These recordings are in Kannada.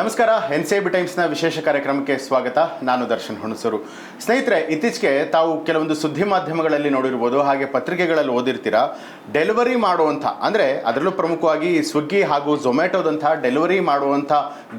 ನಮಸ್ಕಾರ ಎನ್ ಸಿ ಬಿ ಟೈಮ್ಸ್ನ ವಿಶೇಷ ಕಾರ್ಯಕ್ರಮಕ್ಕೆ ಸ್ವಾಗತ. ನಾನು ದರ್ಶನ್ ಹುಣಸೂರು. ಸ್ನೇಹಿತರೆ, ಇತ್ತೀಚೆಗೆ ತಾವು ಕೆಲವೊಂದು ಸುದ್ದಿ ಮಾಧ್ಯಮಗಳಲ್ಲಿ ನೋಡಿರ್ಬೋದು, ಹಾಗೆ ಪತ್ರಿಕೆಗಳಲ್ಲಿ ಓದಿರ್ತೀರಾ? ಡೆಲಿವರಿ ಮಾಡುವಂಥ, ಅಂದರೆ ಅದರಲ್ಲೂ ಪ್ರಮುಖವಾಗಿ ಸ್ವಿಗ್ಗಿ ಹಾಗೂ ಝೊಮ್ಯಾಟೋದಂಥ ಡೆಲಿವರಿ ಮಾಡುವಂಥ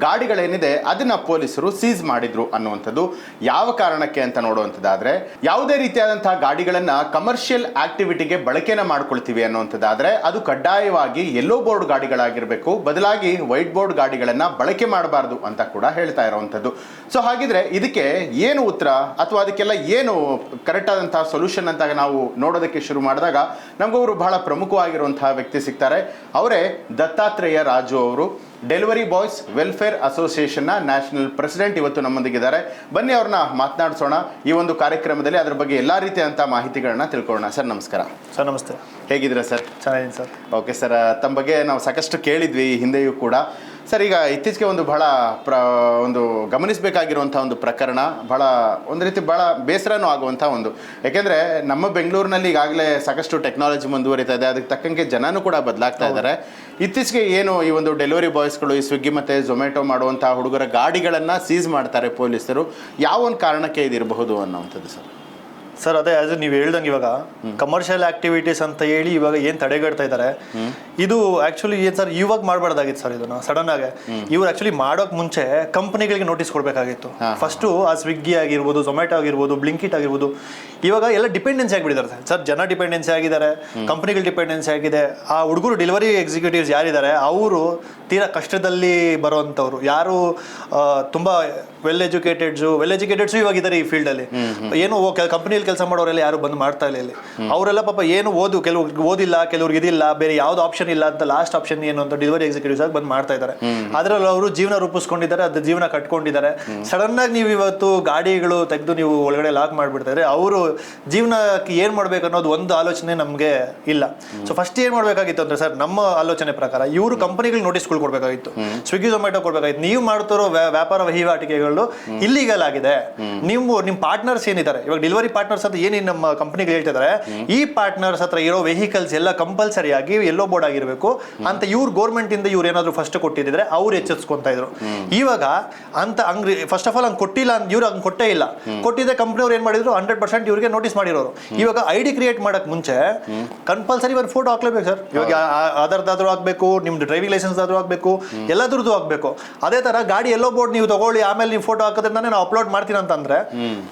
ಗಾಡಿಗಳೇನಿದೆ, ಅದನ್ನು ಪೊಲೀಸರು ಸೀಸ್ ಮಾಡಿದ್ರು ಅನ್ನುವಂಥದ್ದು ಯಾವ ಕಾರಣಕ್ಕೆ ಅಂತ ನೋಡುವಂಥದ್ದಾದರೆ, ಯಾವುದೇ ರೀತಿಯಾದಂಥ ಗಾಡಿಗಳನ್ನು ಕಮರ್ಷಿಯಲ್ ಆಕ್ಟಿವಿಟಿಗೆ ಬಳಕೆನ ಮಾಡ್ಕೊಳ್ತೀವಿ ಅನ್ನುವಂಥದ್ದಾದರೆ, ಅದು ಕಡ್ಡಾಯವಾಗಿ ಯೆಲ್ಲೋ ಬೋರ್ಡ್ ಗಾಡಿಗಳಾಗಿರಬೇಕು, ಬದಲಾಗಿ ವೈಟ್ ಬೋರ್ಡ್ ಗಾಡಿಗಳನ್ನು ಬಳಕೆ ಮಾಡಬಾರ್ದು ಅಂತ ಕೂಡ ಹೇಳ್ತಾ ಇರುವಂಥದ್ದು. ಸೊ ಹಾಗಿದ್ರೆ ಇದಕ್ಕೆ ಏನು ಉತ್ತರ? ಅಥವಾ ಅದಕ್ಕೆಲ್ಲ ಏನು ಕರೆಕ್ಟ್ ಆದಂತಹ ಸೊಲ್ಯೂಷನ್ ಅಂತ ನಾವು ನೋಡೋದಕ್ಕೆ ಶುರು ಮಾಡಿದಾಗ ನಮಗೊಬ್ರು ಬಹಳ ಪ್ರಮುಖವಾಗಿರುವಂತಹ ವ್ಯಕ್ತಿ ಸಿಗ್ತಾರೆ. ಅವರೇ ದತ್ತಾತ್ರೇಯ ರಾಜು ಅವರು. ಡೆಲಿವರಿ ಬಾಯ್ಸ್ ವೆಲ್ಫೇರ್ ಅಸೋಸಿಯೇಷನ್ನ ನ್ಯಾಷನಲ್ ಪ್ರೆಸಿಡೆಂಟ್ ಇವತ್ತು ನಮ್ಮೊಂದಿಗಿದ್ದಾರೆ. ಬನ್ನಿ ಅವ್ರನ್ನ ಮಾತನಾಡಿಸೋಣ. ಈ ಒಂದು ಕಾರ್ಯಕ್ರಮದಲ್ಲಿ ಅದರ ಬಗ್ಗೆ ಎಲ್ಲ ರೀತಿಯಾದಂಥ ಮಾಹಿತಿಗಳನ್ನ ತಿಳ್ಕೊಳ್ಳೋಣ. ಸರ್ ನಮಸ್ಕಾರ. ಸರ್ ನಮಸ್ತೆ. ಹೇಗಿದ್ದೀರಾ ಸರ್? ಚೆನ್ನಾಗಿದೆ ಸರ್. ಓಕೆ ಸರ್ ತಮ್ಮ ಬಗ್ಗೆ ನಾವು ಸಾಕಷ್ಟು ಕೇಳಿದ್ವಿ ಹಿಂದೆಯೂ ಕೂಡ. ಸರ್ ಈಗ ಇತ್ತೀಚೆಗೆ ಒಂದು ಬಹಳ ಪ್ರ ಒಂದು ಗಮನಿಸಬೇಕಾಗಿರುವಂಥ ಒಂದು ಪ್ರಕರಣ ಬಹಳ ಒಂದು ರೀತಿ ಬಹಳ ಬೇಸರನೂ ಆಗುವಂಥ ಒಂದು. ಯಾಕೆಂದರೆ ನಮ್ಮ ಬೆಂಗಳೂರಿನಲ್ಲಿ ಈಗಾಗಲೇ ಸಾಕಷ್ಟು ಟೆಕ್ನಾಲಜಿ ಮುಂದುವರಿತಾ ಇದೆ ಅದಕ್ಕೆ ತಕ್ಕಂಗೆ ಜನನೂ ಕೂಡ ಬದಲಾಗ್ತಾ ಇದ್ದಾರೆ. ಇತ್ತೀಚೆಗೆ ಏನು ಈ ಒಂದು ಡೆಲಿವರಿ ಬಾಯ್ಸ್ಗಳು ಈ ಸ್ವಿಗ್ಗಿ ಮತ್ತು ಝೊಮ್ಯಾಟೊ ಮಾಡುವಂಥ ಹುಡುಗರ ಗಾಡಿಗಳನ್ನು ಸೀಸ್ ಮಾಡ್ತಾರೆ ಪೊಲೀಸರು. ಯಾವ ಒಂದು ಕಾರಣಕ್ಕೆ ಇದಿರಬಹುದು ಅನ್ನೋವಂಥದ್ದು ಸರ್? ಸರ್ ಅದೇ ಆಸ್ ನೀವು ಹೇಳ್ದಂಗೆ ಇವಾಗ ಕಮರ್ಷಿಯಲ್ ಆಕ್ಟಿವಿಟೀಸ್ ಅಂತ ಹೇಳಿ ಇವಾಗ ಏನ್ ತಡೆಗಟ್ತಾ ಇದ್ದಾರೆ ಇದು ಆಕ್ಚುಲಿ ಏನ್ ಸರ್ ಇವಾಗ ಮಾಡಬಾರ್ದಾಗಿತ್ತು ಸರ್ ಇದನ್ನ ಸಡನ್ ಆಗಿ. ಇವ್ರು ಆಕ್ಚುಲಿ ಮಾಡೋಕ್ ಮುಂಚೆ ಕಂಪನಿಗಳಿಗೆ ನೋಟಿಸ್ ಕೊಡ್ಬೇಕಾಗಿತ್ತು. ಫಸ್ಟ್ ಆ ಸ್ವಿಗ್ಗಿ ಆಗಿರ್ಬೋದು ಝೊಮ್ಯಾಟೊ ಆಗಿರ್ಬೋದು ಬ್ಲಿಂಕಿಟ್ ಆಗಿರ್ಬೋದು ಇವಾಗ ಎಲ್ಲ ಡಿಪೆಂಡೆನ್ಸಿ ಆಗಿಬಿಟ್ಟಿದ್ದಾರೆ ಸರ್. ಜನ ಡಿಪೆಂಡೆನ್ಸಿ ಆಗಿದ್ದಾರೆ ಕಂಪನಿಗಳು ಡಿಪೆಂಡೆನ್ಸಿ ಆಗಿದೆ. ಆ ಹುಡುಗರು ಡೆಲಿವರಿ ಎಕ್ಸಿಕ್ಯೂಟಿವ್ಸ್ ಯಾರಿದ್ದಾರೆ ಅವರು ತೀರಾ ಕಷ್ಟದಲ್ಲಿ ಬರುವಂಥವ್ರು. ಯಾರು ತುಂಬಾ ವೆಲ್ ಎಜುಕೇಟೆಡ್ಸು ವೆಲ್ ಎಜುಕೇಟೆಡ್ಸು ಇವಾಗ ಇದ್ದಾರೆ ಈ ಫೀಲ್ಡಲ್ಲಿ ಏನು ಕಂಪನಿಯಲ್ಲಿ ಕೆಲಸ ಮಾಡೋರೆಲ್ಲ ಯಾರು ಬಂದು ಮಾಡ್ತಾ ಇಲ್ಲ ಇಲ್ಲಿ. ಅವರೆಲ್ಲ ಪಾಪ ಏನು ಓದು ಕೆಲವ್ರಿಗೆ ಓದಿಲ್ಲ ಕೆಲವ್ರಿಗೆ ಇದಿಲ್ಲ ಬೇರೆ ಯಾವ್ದು ಆಪ್ಷನ್ ಇಲ್ಲ ಅಂತ ಲಾಸ್ಟ್ ಆಪ್ಷನ್ ಏನು ಅಂತ ಡೆಲಿವರಿ ಎಕ್ಸಿಕ್ಯೂಟಿವ್ಸ್ ಆಗಿ ಬಂದು ಮಾಡ್ತಾ ಇದ್ದಾರೆ ಅದರಲ್ಲಿ ಅವರು ಜೀವನ ರೂಪಿಸ್ಕೊಂಡಿದ್ದಾರೆ ಅದು ಜೀವನ ಕಟ್ಕೊಂಡಿದ್ದಾರೆ. ಸಡನ್ ಆಗಿ ನೀವು ಇವತ್ತು ಗಾಡಿಗಳು ತೆಗೆದು ನೀವು ಒಳಗಡೆ ಲಾಕ್ ಮಾಡಿಬಿಡ್ತಾರೆ ಅವರು ಜೀವನಕ್ಕೆ ಏನ್ ಮಾಡ್ಬೇಕು ಅನ್ನೋದು ಒಂದು ಆಲೋಚನೆ ನಮಗೆ ಇಲ್ಲ. ಸೊ ಫಸ್ಟ್ ಏನ್ ಮಾಡ್ಬೇಕಾಗಿತ್ತು ಅಂದ್ರೆ ಸರ್ ನಮ್ಮ ಆಲೋಚನೆ ಪ್ರಕಾರ ಇವರು ಕಂಪನಿಗಳು ನೋಟಿಸ್ಗಳು ಕೊಡ್ಬೇಕಾಗಿತ್ತು. ಸ್ವಿಗ್ಗಿ ಝೊಮ್ಯಾಟೊ ಕೊಡ್ಬೇಕಾಗಿತ್ತು. ನೀವು ಮಾಡ್ತಿರೋ ವ್ಯಾ- ವ್ಯಾಪಾರ ವಹಿವಾಟಿಕೆಗಳು ಇಲ್ಲಿಗಲ್ ಆಗಿದೆ ನೀವು ನಿಮ್ಮ ಪಾರ್ಟ್ನರ್ಸ್ ಏನಿದ್ದಾರೆ? ಇವಾಗ ಡೆಲಿವರಿ ಪಾರ್ಟ್ನರ್ಸ್ ಅಂತ ಏನೇನು ನಮ್ಮ ಕಂಪನಿಗೆ ಹೇಳ್ತಿದ್ದಾರೆ? ಈ ಪಾರ್ಟ್ನರ್ಸ್ ಹತ್ರ ಇರೋ ವೆಹಿಕಲ್ಸ್ ಎಲ್ಲ ಕಂಪಲ್ಸರಿ ಆಗಿ ಎಲ್ಲೋ ಬೋರ್ಡ್ ಆಗಿರಬೇಕು. ಅಂತ ಇವ್ರು ಗೋರ್ಮೆಂಟ್ ಇಂದ ಇವ್ರು ಏನಾದ್ರು ಫಸ್ಟ್ ಕೊಟ್ಟಿದ್ರೆ ಅವ್ರು ಎಚ್ಚರಿಸ್ಕೊಂತ ಇದ್ರು. ಇವಾಗ ಅಂತ ಅಂಗ್ರಿ ಫಸ್ಟ್ ಆಫ್ ಆಲ್ ಹಂಗೆ ಕೊಟ್ಟಿಲ್ಲ ಅಂತ ಇವ್ರು ಹಂಗೆ ಕೊಟ್ಟೇ ಇಲ್ಲ. ಕೊಟ್ಟಿದ್ದೆ ಕಂಪ್ನಿಯವ್ರು ಏನ್ ಮಾಡಿದ್ರು? ಹಂಡ್ರೆಡ್ ಪರ್ಸೆಂಟ್ ಇವ್ರಿಗೆ ನೋಟಿಸ್ ಮಾಡಿರೋರು. ಇವಾಗ ಐ ಡಿ ಕ್ರಿಯೇಟ್ ಮಾಡಕ್ ಮುಂಚೆ ಕಂಪಲ್ಸರಿ ಒಂದು ಫೋಟೋ ಹಾಕ್ಲೇಬೇಕು ಸರ್. ಇವಾಗ ಆಧಾರ್ ಆಧಾರ್ದಾದ್ರೂ ಆಗ್ಬೇಕು ನಿಮ್ದು ಡ್ರೈವಿಂಗ್ ಲೈಸೆನ್ಸ್ ಆದ್ರೂ ಆಗ್ಬೇಕು ಎಲ್ಲದ್ರದ್ದು ಆಗಬೇಕು ಅದೇ ತರ ಗಾಡಿ ಎಲ್ಲೋ ಬೋರ್ಡ್ ನೀವು ತಗೊಳ್ಳಿ ಆಮೇಲೆ ನೀವು ಫೋಟೋ ಹಾಕಿದ್ರೆ ನಾನು ಅಪ್ಲೋಡ್ ಮಾಡ್ತೀನಿ ಅಂತಂದ್ರೆ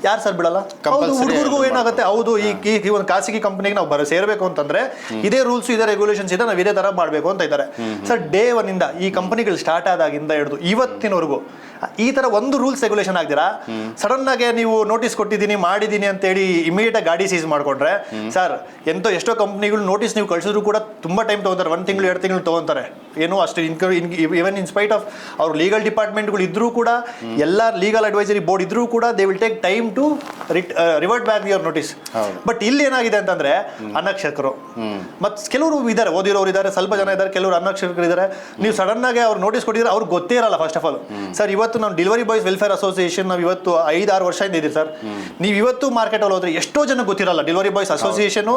ಯಾರು ಸರ್ ಬಿಡಲ್ಲ? ಹೌದು ಹುಡುಗರಿಗೂ ಏನಾಗುತ್ತೆ? ಹೌದು ಈ ಈ- ಈ ಒಂದು ಖಾಸಗಿ ಕಂಪನಿಗೆ ನಾವು ಬರ ಸೇರಬೇಕು ಅಂತಂದ್ರೆ ಇದೇ ರೂಲ್ಸ್ ಇದೇ ರೆಗ್ಯುಲೇಷನ್ಸ್ ಇದೆ ನಾವು ಇದೇ ತರ ಮಾಡಬೇಕು ಅಂತ ಇದ್ದಾರೆ. ಸರ್ ಡೇ ಒನ್ ಇಂದ ಈ ಕಂಪನಿಗಳು ಸ್ಟಾರ್ಟ್ ಆದಾಗಿಂದ ಹಿಡಿದು ಇವತ್ತಿನವರೆಗೂ ಈ ತರ ಒಂದು ರೂಲ್ಸ್ ರೆಗ್ಯುಲೇಷನ್ ಆಗ್ದಿರಾ ಸಡನ್ ಆಗಿ ನೀವು ನೋಟಿಸ್ ಕೊಟ್ಟಿದ್ದೀನಿ ಮಾಡಿದ್ದೀನಿ ಅಂತ ಹೇಳಿ ಇಮಿಡಿಯೇಟ್ ಆಗಿ ಗಾಡಿ ಸೀಸ್ ಮಾಡ್ಕೊಂಡ್ರೆ ಸರ್ ಎಂತೋ ಎಷ್ಟೋ ಕಂಪ್ನಿಗಳು ನೋಟಿಸ್ ನೀವು ಕಳಿಸಿದ್ರು ಕೂಡ ತುಂಬಾ ಟೈಮ್ ತಗೊಂತಾರೆ. ಒಂದ್ ತಿಂಗಳು ಎರಡು ತಿಂಗಳು ತಗೊಂತಾರೆ. ಏನು ಅಷ್ಟು ಇವನ್ ಇನ್ ಸ್ಪೈಟ್ ಆಫ್ ಅವ್ರ ಲೀಗಲ್ ಡಿಪಾರ್ಟ್ಮೆಂಟ್ಗಳು ಇದ್ರೂ ಕೂಡ ಎಲ್ಲ ಲೀಗಲ್ ಅಡ್ವೈಸರಿ ಬೋರ್ಡ್ ಇದ್ರೂ ಕೂಡ they will take time to revert back your notice but ಇಲ್ಲಿ ಏನಾಗಿದೆ ಅಂತಂದ್ರೆ ಅನಕ್ಷಕರು. ಮತ್ ಕೆಲವರು ಇದ್ದಾರೆ ಓದಿರೋರು ಇದ್ದಾರೆ ಸ್ವಲ್ಪ ಜನ ಇದ್ದಾರೆ ಕೆಲವರು ಅನಕ್ಷಕರು ಇದ್ದಾರೆ ನೀವು ಸಡನ್ ಆಗಿ ಅವ್ರು ನೋಟಿಸ್ ಕೊಟ್ಟಿದ್ರೆ ಅವ್ರಿಗೆ ಗೊತ್ತೇ ಇರಲ್ಲ ಫಸ್ಟ್ ಆಫ್ ಆಲ್ ಸರ್ ಇವತ್ತು ನಾವು ಡೆಲಿವರಿ ಬಾಯ್ಸ್ ವೆಲ್ಫೇರ್ ಅಸೋಸಿಯೇಷನ್ ನಾವು ಇವತ್ತು ಐದಾರು ವರ್ಷದಿಂದ ಇದ್ದೀವಿ ಸರ್. ನೀವು ಇವತ್ತು ಮಾರ್ಕೆಟ್ ಅಲ್ಲಿ ಹೋದ್ರೆ ಎಷ್ಟೋ ಜನ ಗೊತ್ತಿರಲ್ಲ ಡೆಲಿವರಿ ಬಾಯ್ಸ್ ಅಸೋಸಿಯೇಷನ್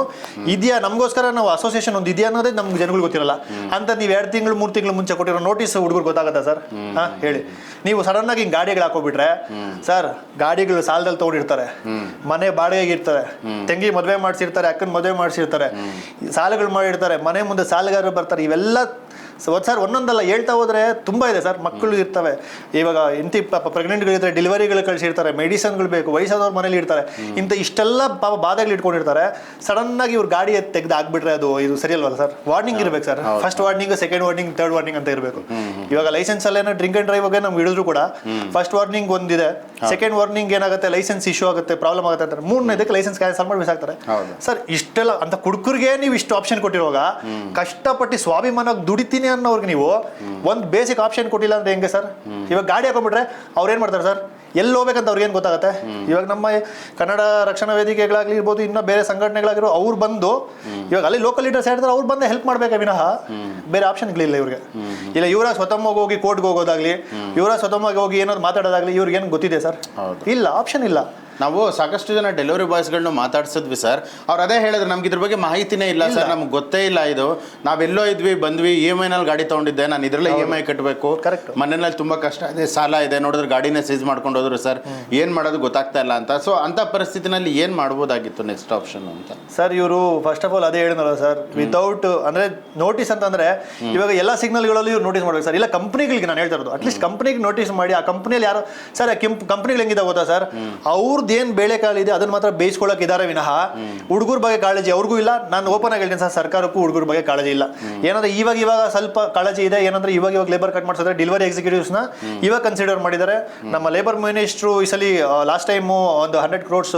ಇದೆಯಾ? ನಮಗೋಸ್ಕರ ನಾವು ಅಸೋಸಿಯೇಷನ್ ಒಂದು ಇದೆಯಾ ಅನ್ನೋದೇ ನಮ್ಗೆ ಜನಗಳು ಗೊತ್ತಿರಲ್ಲ. ಅಂತ ನೀವು ಎರಡು ತಿಂಗಳು ಮೂರು ತಿಂಗಳು ಮುಂಚೆ ಕೊಟ್ಟಿರೋ ನೋಟಿಸ್ ಹುಡುಗರು ಗೊತ್ತಾಗತ್ತಾ ಸರ್? ಹಾ ಹೇಳಿ. ನೀವು ಸಡನ್ ಆಗಿ ಹಿಂಗೆ ಗಾಡಿಗಳು ಹಾಕೋಬಿಟ್ರೆ ಸರ್ ಗಾಡಿಗಳು ಸಾಲದಲ್ಲಿ ತಗೊಂಡಿರ್ತಾರೆ ಮನೆ ಬಾಡಿಗೆಗೆ ಇರ್ತಾರೆ. ತಂಗಿ ಮದುವೆ ಮಾಡಿಸಿರ್ತಾರೆ ಅಕ್ಕನ ಮದುವೆ ಮಾಡಿಸಿರ್ತಾರೆ. ಸಾಲಗಳು ಮಾಡಿರ್ತಾರೆ ಮನೆ ಮುಂದೆ ಸಾಲಗಾರರು ಬರ್ತಾರೆ. ಇವೆಲ್ಲ ಸರ್ ಒಂದೊಂದಲ್ಲ ಹೇಳ್ತಾ ಹೋದ್ರೆ ತುಂಬಾ ಇದೆ ಸರ್ ಮಕ್ಕಳು ಇರ್ತವೆ. ಇವಾಗ ಇಂತಿ ಪಾಪ ಪ್ರೆಗ್ನೆಂಟ್ಗಳಿದ್ರೆ ಇರ್ತಾರೆ ಡೆಲಿವರಿಗಳು ಕಳಿಸಿರ್ತಾರೆ ಮೆಡಿಸನ್ಗಳು ಬೇಕು ವಯಸ್ಸಾದವ್ರ ಮನೇಲಿ ಇರ್ತಾರೆ ಇಂಥ ಇಷ್ಟೆಲ್ಲ ಪಾಪ ಬಾಧೆಗಳು ಇಟ್ಕೊಂಡಿರ್ತಾರೆ. ಸಡನ್ ಆಗಿ ಇವ್ರು ಗಾಡಿ ತೆಗೆದು ಆಗ್ಬಿಟ್ರೆ ಅದು ಇದು ಸರಿಯಲ್ವಲ್ಲ ಸರ್? ವಾರ್ನಿಂಗ್ ಇರ್ಬೇಕು sir. First warning second warning third warning ಅಂತ ಇರಬೇಕು. ಇವಾಗ ಲೈಸೆನ್ಸ್ ಅಲ್ಲೇನೋ ಡ್ರಿಂಕ್ ಅಂಡ್ ಡ್ರೈವ್ ನಮ್ಗೆ ಹಿಡಿದ್ರು ಕೂಡ ಫಸ್ಟ್ ವಾರ್ನಿಂಗ್ ಒಂದಿದೆ. ಸೆಕೆಂಡ್ ವಾರ್ನಿಂಗ್ ಏನಾಗುತ್ತೆ ಲೈಸೆನ್ಸ್ ಇಶ್ಯೂ ಆಗುತ್ತೆ ಪ್ರಾಬ್ಲಮ್ ಆಗುತ್ತೆ ಅಂತಾರೆ. ಮೂರನೇದಕ್ಕೆ ಲೈಸೆನ್ಸ್ ಕ್ಯಾನ್ಸಲ್ ಮಾಡಿ ಬಿಸಾಕ್ತಾರೆ. ಸರ್ ಇಷ್ಟೆಲ್ಲ ಅಂತ ಕುಡುಕರಿಗೆ ನೀವು ಇಷ್ಟು ಆಪ್ಷನ್ ಕೊಟ್ಟಿರುವಾಗ ಕಷ್ಟಪಟ್ಟು ಸ್ವಾಭಿಮಾನ ದುಡಿತೀನಿ ಅನ್ನೋರ್ಗೆ ನೀವು ಒಂದು ಬೇಸಿಕ್ ಆಪ್ಷನ್ ಕೊಟ್ಟಿಲ್ಲ ಅಂದ್ರೆ ಹೆಂಗೆ ಸರ್? ಇವಾಗ ಗಾಡಿ ಹಾಕೊಂಡ್ಬಿಟ್ರೆ ಅವ್ರು ಏನು ಮಾಡ್ತಾರೆ ಸರ್? ಎಲ್ಲಿ ಹೋಗ್ಬೇಕಂತ ಅವ್ರಿಗೆ ಏನು ಗೊತ್ತಾಗುತ್ತೆ? ಇವಾಗ ನಮ್ಮ ಕನ್ನಡ ರಕ್ಷಣಾ ವೇದಿಕೆಗಳಾಗ್ಲಿ ಇರ್ಬೋದು ಇನ್ನ ಬೇರೆ ಸಂಘಟನೆಗಳಾಗಿರೋ ಅವ್ರು ಬಂದು ಇವಾಗ ಅಲ್ಲಿ ಲೋಕಲ್ ಲೀಡರ್ಸ್ ಹೇಳ್ತಾರೆ ಅವ್ರು ಬಂದು ಹೆಲ್ಪ್ ಮಾಡಬೇಕೆ ವಿನಃ? ಬೇರೆ ಆಪ್ಷನ್ಗಳಿಲ್ಲ ಇವ್ರಿಗೆ. ಇಲ್ಲ ಇವರ ಸ್ವತಃ ಹೋಗಿ ಕೋರ್ಟ್ಗೆ ಹೋಗೋದಾಗ್ಲಿ ಇವರ ಸ್ವತಃ ಹೋಗಿ ಏನಾದ್ರು ಮಾತಾಡೋದಾಗ್ಲಿ ಇವ್ರಿಗೆ ಏನು ಗೊತ್ತಿದೆ ಸರ್. ಇಲ್ಲ ಆಪ್ಷನ್ ಇಲ್ಲ. ನಾವು ಸಾಕಷ್ಟು ಜನ ಡೆಲಿವರಿ ಬಾಯ್ಸ್ಗಳನ್ನ ಮಾತಾಡ್ಸಿದ್ವಿ ಸರ್ ಅವ್ರು ಅದೇ ಹೇಳಿದ್ರು ನಮ್ಗೆ ಇದ್ರ ಬಗ್ಗೆ ಮಾಹಿತಿನೇ ಇಲ್ಲ ಸರ್ ನಮ್ಗೆ ಗೊತ್ತೇ ಇಲ್ಲ ಇದು. ನಾವೆಲ್ಲೋ ಇದ್ವಿ ಬಂದ್ವಿ ಇ ಎಂ ಐನಲ್ಲಿ ಗಾಡಿ ತಗೊಂಡಿದ್ದೆ. ನಾನು ಇದರಲ್ಲೇ ಇ ಎಂ ಐ ಕಟ್ಟಬೇಕು ಕರೆಕ್ಟ್ ಮನೆಯಲ್ಲಿ ತುಂಬಾ ಕಷ್ಟ ಇದೆ. ಸಾಲ ಇದೆ. ನೋಡಿದ್ರೆ ಗಾಡಿನೇ ಸೀಸ್ ಮಾಡ್ಕೊಂಡು ಹೋದ್ರು ಸರ್ ಏನು ಮಾಡೋದು ಗೊತ್ತಾಗ್ತಾ ಇಲ್ಲ ಅಂತ. ಸೊ ಅಂತ ಪರಿಸ್ಥಿತಿನಲ್ಲಿ ಏನು ಮಾಡ್ಬೋದಾಗಿತ್ತು ನೆಕ್ಸ್ಟ್ ಆಪ್ಷನ್ ಅಂತ? ಸರ್ ಇವರು ಫಸ್ಟ್ ಆಫ್ ಆಲ್ ಅದೇ ಹೇಳಿದ್ನಲ್ಲ ಸರ್ ವಿತೌಟ್ ಅಂದ್ರೆ ನೋಟಿಸ್ ಅಂತಂದ್ರೆ ಇವಾಗ ಎಲ್ಲ ಸಿಗ್ನಲ್ಗಳಲ್ಲಿ ಇವ್ರು ನೋಟಿಸ್ ಮಾಡ್ಬೇಕು ಸರ್ ಇಲ್ಲ ಕಂಪ್ನಿಗಳಿಗೆ ನಾನು ಹೇಳ್ತಾ ಇರೋದು. ಅಟ್ಲೀಸ್ಟ್ ಕಂಪ್ನಿಗೆ ನೋಟಿಸ್ ಮಾಡಿ ಆ ಕಂಪ್ನಿಯಲ್ಲಿ ಯಾರು ಸರ್ ಕಂಪ್ನಿಗಳು ಹೆಂಗಿದೆ ಗೊತ್ತಾ ಸರ್ ಅವ್ರದ್ದು ಏನು ಬೇಳೆ ಕಾಳಿದೆ ಅದನ್ನ ಮಾತ್ರ ಬೇಯಿಸ್ಕೊಳಕ್ ಇದಾರೆ ವಿನಃ. ಹುಡುಗರ ಬಗ್ಗೆ ಕಾಳಜಿ ಅವ್ರಿಗೂ ಇಲ್ಲ, ನಾನು ಓಪನ್ ಆಗಿ ಹೇಳ್ತೀನಿ ಸರ್, ಸರ್ಕಾರಕ್ಕೂ ಹುಡುಗರ ಬಗ್ಗೆ ಕಾಳಜಿ ಇಲ್ಲ. ಏನಂದ್ರೆ ಇವಾಗ ಇವಾಗ ಸ್ವಲ್ಪ ಕಾಳಜಿ ಇದೆ, ಏನಂದ್ರೆ ಇವಾಗ ಇವಾಗ ಲೇಬರ್ ಕಟ್ ಮಾಡಿಸಿದ್ರೆ ಡೆಲಿವರಿ ನ ಇವಾಗ ಕನ್ಸಿಡರ್ ಮಾಡಿದ್ದಾರೆ. ನಮ್ಮ ಲೇಬರ್ ಮಿನಿಸ್ಟ್ರು ಈ ಸಲ ಲಾಸ್ಟ್ ಟೈಮ್ ಒಂದು ಹಂಡ್ರೆಡ್ ಕ್ರೋಡ್ಸ್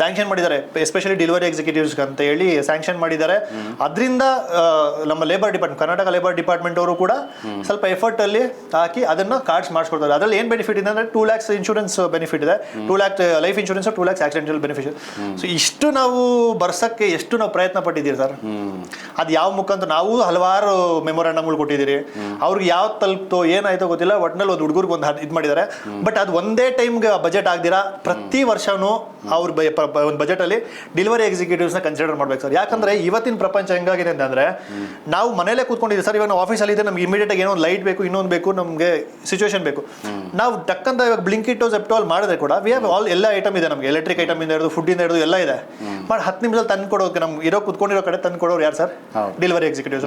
ಸ್ಯಾಂಕ್ಷನ್ ಮಾಡಿದ್ದಾರೆ ಎಸ್ಪೆಷಲಿ ಡೆಲಿವರಿ ಎಕ್ಸಿಕ್ಯೂಟಿವ್ಸ್ ಅಂತ ಹೇಳಿ ಸ್ಯಾಂಕ್ಷನ್ ಮಾಡಿದ್ದಾರೆ. ಅದರಿಂದ ನಮ್ಮ labour department Karnataka labour department ಅವರು ಕೂಡ ಸ್ವಲ್ಪ ಎಫರ್ಟ್ ಅಲ್ಲಿ ಹಾಕಿ ಅದನ್ನ ಕಾರ್ಡ್ಸ್ ಮಾಡಿಸ್ಕೊಡ್ತಾರೆ. ಅದ್ರಲ್ಲಿ ಏನ್ ಬೆನಿಫಿಟ್ ಇದೆ ಅಂದ್ರೆ ಟೂ ಲ್ಯಾಕ್ಸ್ ಇನ್ಶೂರೆನ್ಸ್ ಬೆನಿಫಿಟ್ ಇದೆ. Two lakh life insurance two lakhs accidental beneficiary so ಇಷ್ಟು ನಾವು ಬರ್ಸಕ್ಕೆ ಎಷ್ಟು ನಾವು ಪ್ರಯತ್ನ ಪಟ್ಟಿದ್ದೀರಿ ಸರ್? ಅದು ಯಾವ ಮುಖಾಂತರ ನಾವು ಹಲವಾರು ಮೆಮೊರಾಂಡಮ್ಗಳು ಕೊಟ್ಟಿದ್ದೀರಿ. ಅವ್ರಿಗೆ ಯಾವ ತಲುಪ್ತೋ, ಏನಾಯ್ತೋ ಗೊತ್ತಿಲ್ಲ. ಒಟ್ನಲ್ಲಿ ಒಂದು ಹುಡುಗರಿಗೆ ಒಂದು ಇದು ಮಾಡಿದ್ದಾರೆ. ಬಟ್ ಅದು ಒಂದೇ ಟೈಮ್ಗೆ ಬಜೆಟ್ ಆಗ್ದಿರಾ? ಪ್ರತಿ ವರ್ಷವೂ ಅವ್ರ ಒಂದು ಬಜೆಟಲ್ಲಿ ಡೆಲಿವರಿ ಎಕ್ಸಿಕ್ಯೂಟಿವ್ಸ್ನ ಕನ್ಸಿಡರ್ ಮಾಡ್ಬೇಕು ಸರ್. ಯಾಕಂದ್ರೆ ಇವತ್ತಿನ ಪ್ರಪಂಚ ಹೆಂಗಾಗಿದೆ ಅಂತಂದ್ರೆ ನಾವು ಮನೇಲೆ ಕೂತ್ಕೊಂಡಿದ್ದೀವಿ ಸರ್. ಇವಾಗ ನಾವು ಆಫೀಸಲ್ಲಿ ಇದೆ ನಮ್ಗೆ ಇಮಿಡಿಯೇಟ್ ಆಗಿ ಏನೋ ಒಂದು ಲೈಟ್ ಬೇಕು, ಇನ್ನೊಂದು ಬೇಕು, ನಮಗೆ ಸಿಚುವೇಶನ್ ಬೇಕು. ನಾವು ಟಕ್ಕಂತ ಇವಾಗ ಬ್ಲಿಂಕಿಟೋ ಜೆಪ್ಟೋ ಅಲ್ಲಿ ಮಾಡಿದ್ರೆ ಕೂಡ ವಿ ಹ್ಯಾವ್ ಆಲ್ ಎಲ್ಲ ಐಟಮ್ ಇದೆ ನಮಗೆ ಎಲೆಕ್ಟ್ರಿಕ್ ಐಟಮ್ ಇಂದ ಹಿಡಿದು ಫುಡ್ ಇಂದ ಹಿಡಿದು ಎಲ್ಲ ಇದೆ. ಬಟ್ ಹತ್ತು ನಿಮಿಷದಲ್ಲಿ ತಂದು ಕೊಡೋಕೆ ನಮ್ಗೆ ಇರೋ ಕುತ್ಕೊಂಡಿರೋ ಕಡೆ ತಂದು ಕೊಡೋರು ಯಾರು ಸರ್. ಡೆಲಿವರಿ ಎಕ್ಸಿಕ್ಯೂಟಿವ್ಸ್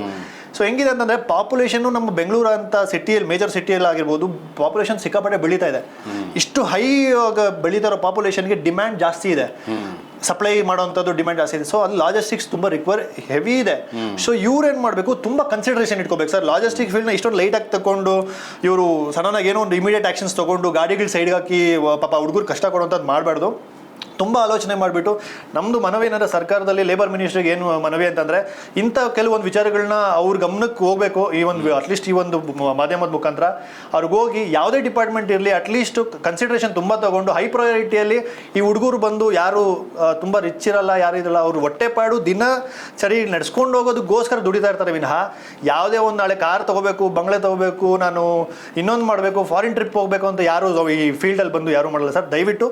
ಸೊ ಹೆಂಗಿದೆ ಅಂತಂದ್ರೆ ಪಾಪ್ಯುಲೇಷನ್ ನಮ್ಮ ಬೆಂಗಳೂರು ಅಂತ ಸಿಟಿಯಲ್ಲಿ ಮೇಜರ್ ಸಿಟಿಯಲ್ಲಿ ಆಗಿರ್ಬೋದು ಪಾಪ್ಯುಲೇಷನ್ ಸಿಕ್ಕಾಪಟ್ಟೆ ಬೆಳೀತಾ ಇದೆ. ಇಷ್ಟು ಹೈ ಬೆಳೀತಾ ಇರೋ ಪಾಪ್ಯುಲೇಷನ್ಗೆ ಡಿಮ್ಯಾಂಡ್ ಜಾಸ್ತಿ ಇದೆ. ಸಪ್ಲೈ ಮಾಡುವಂಥದ್ದು ಡಿಮ್ಯಾಂಡ್ ಜಾಸ್ತಿ ಇದೆ. ಸೊ ಅಲ್ಲಿ ಲಾಜಿಸ್ಟಿಕ್ಸ್ ತುಂಬ ರಿಕ್ವೈರ್ ಹೆವಿ ಇದೆ. ಸೊ ಇವ್ರು ಏನು ಮಾಡಬೇಕು? ತುಂಬ ಕನ್ಸಿಡರೇಷನ್ ಇಟ್ಕೋಬೇಕು ಸರ್. ಲಾಜಿಸ್ಟಿಕ್ ಫೀಲ್ಡ್ನ ಇಷ್ಟೊಂದು ಲೈಟಾಗಿ ತಗೊಂಡು ಇವರು ಸಡನ್ನಾಗಿ ಏನೋ ಒಂದು ಇಮಿಡಿಯೇಟ್ ಆ್ಯಕ್ಷನ್ಸ್ ತೊಗೊಂಡು, ಗಾಡಿಗಳು ಸೈಡ್ಗೆ ಹಾಕಿ ಪಾಪ ಹುಡುಗರು ಕಷ್ಟ ಕೊಡುವಂಥದ್ದು ಮಾಡಬಾರ್ದು. ತುಂಬ ಆಲೋಚನೆ ಮಾಡಿಬಿಟ್ಟು ನಮ್ಮದು ಮನವಿ ಏನಂದ್ರೆ ಸರ್ಕಾರದಲ್ಲಿ ಲೇಬರ್ ಮಿನಿಸ್ಟ್ರಿಗೆ ಏನು ಮನವಿ ಅಂತಂದರೆ, ಇಂಥ ಕೆಲವೊಂದು ವಿಚಾರಗಳನ್ನ ಅವ್ರ ಗಮನಕ್ಕೆ ಹೋಗಬೇಕು, ಈ ಒಂದು ಅಟ್ಲೀಸ್ಟ್ ಈ ಒಂದು ಮಾಧ್ಯಮದ ಮುಖಾಂತರ. ಅವ್ರಿಗೆ ಹೋಗಿ ಯಾವುದೇ ಡಿಪಾರ್ಟ್ಮೆಂಟ್ ಇರಲಿ ಅಟ್ಲೀಸ್ಟ್ ಕನ್ಸಿಡ್ರೇಷನ್ ತುಂಬ ತಗೊಂಡು ಹೈ ಪ್ರಯಾರಿಟಿಯಲ್ಲಿ ಈ ಹುಡುಗರು ಬಂದು ಯಾರು ತುಂಬ ರಿಚ್ ಇರಲ್ಲ, ಯಾರು ಇರಲ್ಲ, ಅವ್ರು ಹೊಟ್ಟೆಪಾಡು ದಿನ ಸರಿ ನಡ್ಸ್ಕೊಂಡು ಹೋಗೋದಕ್ಕೋಸ್ಕರ ದುಡಿತಾ ಇರ್ತಾರೆ ವಿನಃ, ಯಾವುದೇ ಒಂದು ನಾಳೆ ಕಾರ್ ತಗೋಬೇಕು, ಬಂಗ್ಲೆ ತಗೋಬೇಕು, ನಾನು ಇನ್ನೊಂದು ಮಾಡಬೇಕು ಫಾರಿನ್ ಟ್ರಿಪ್ ಹೋಗಬೇಕು ಅಂತ ಯಾರು ಈ ಫೀಲ್ಡಲ್ಲಿ ಬಂದು ಯಾರು ಮಾಡಲ್ಲ. ಸರ್, ದಯವಿಟ್ಟು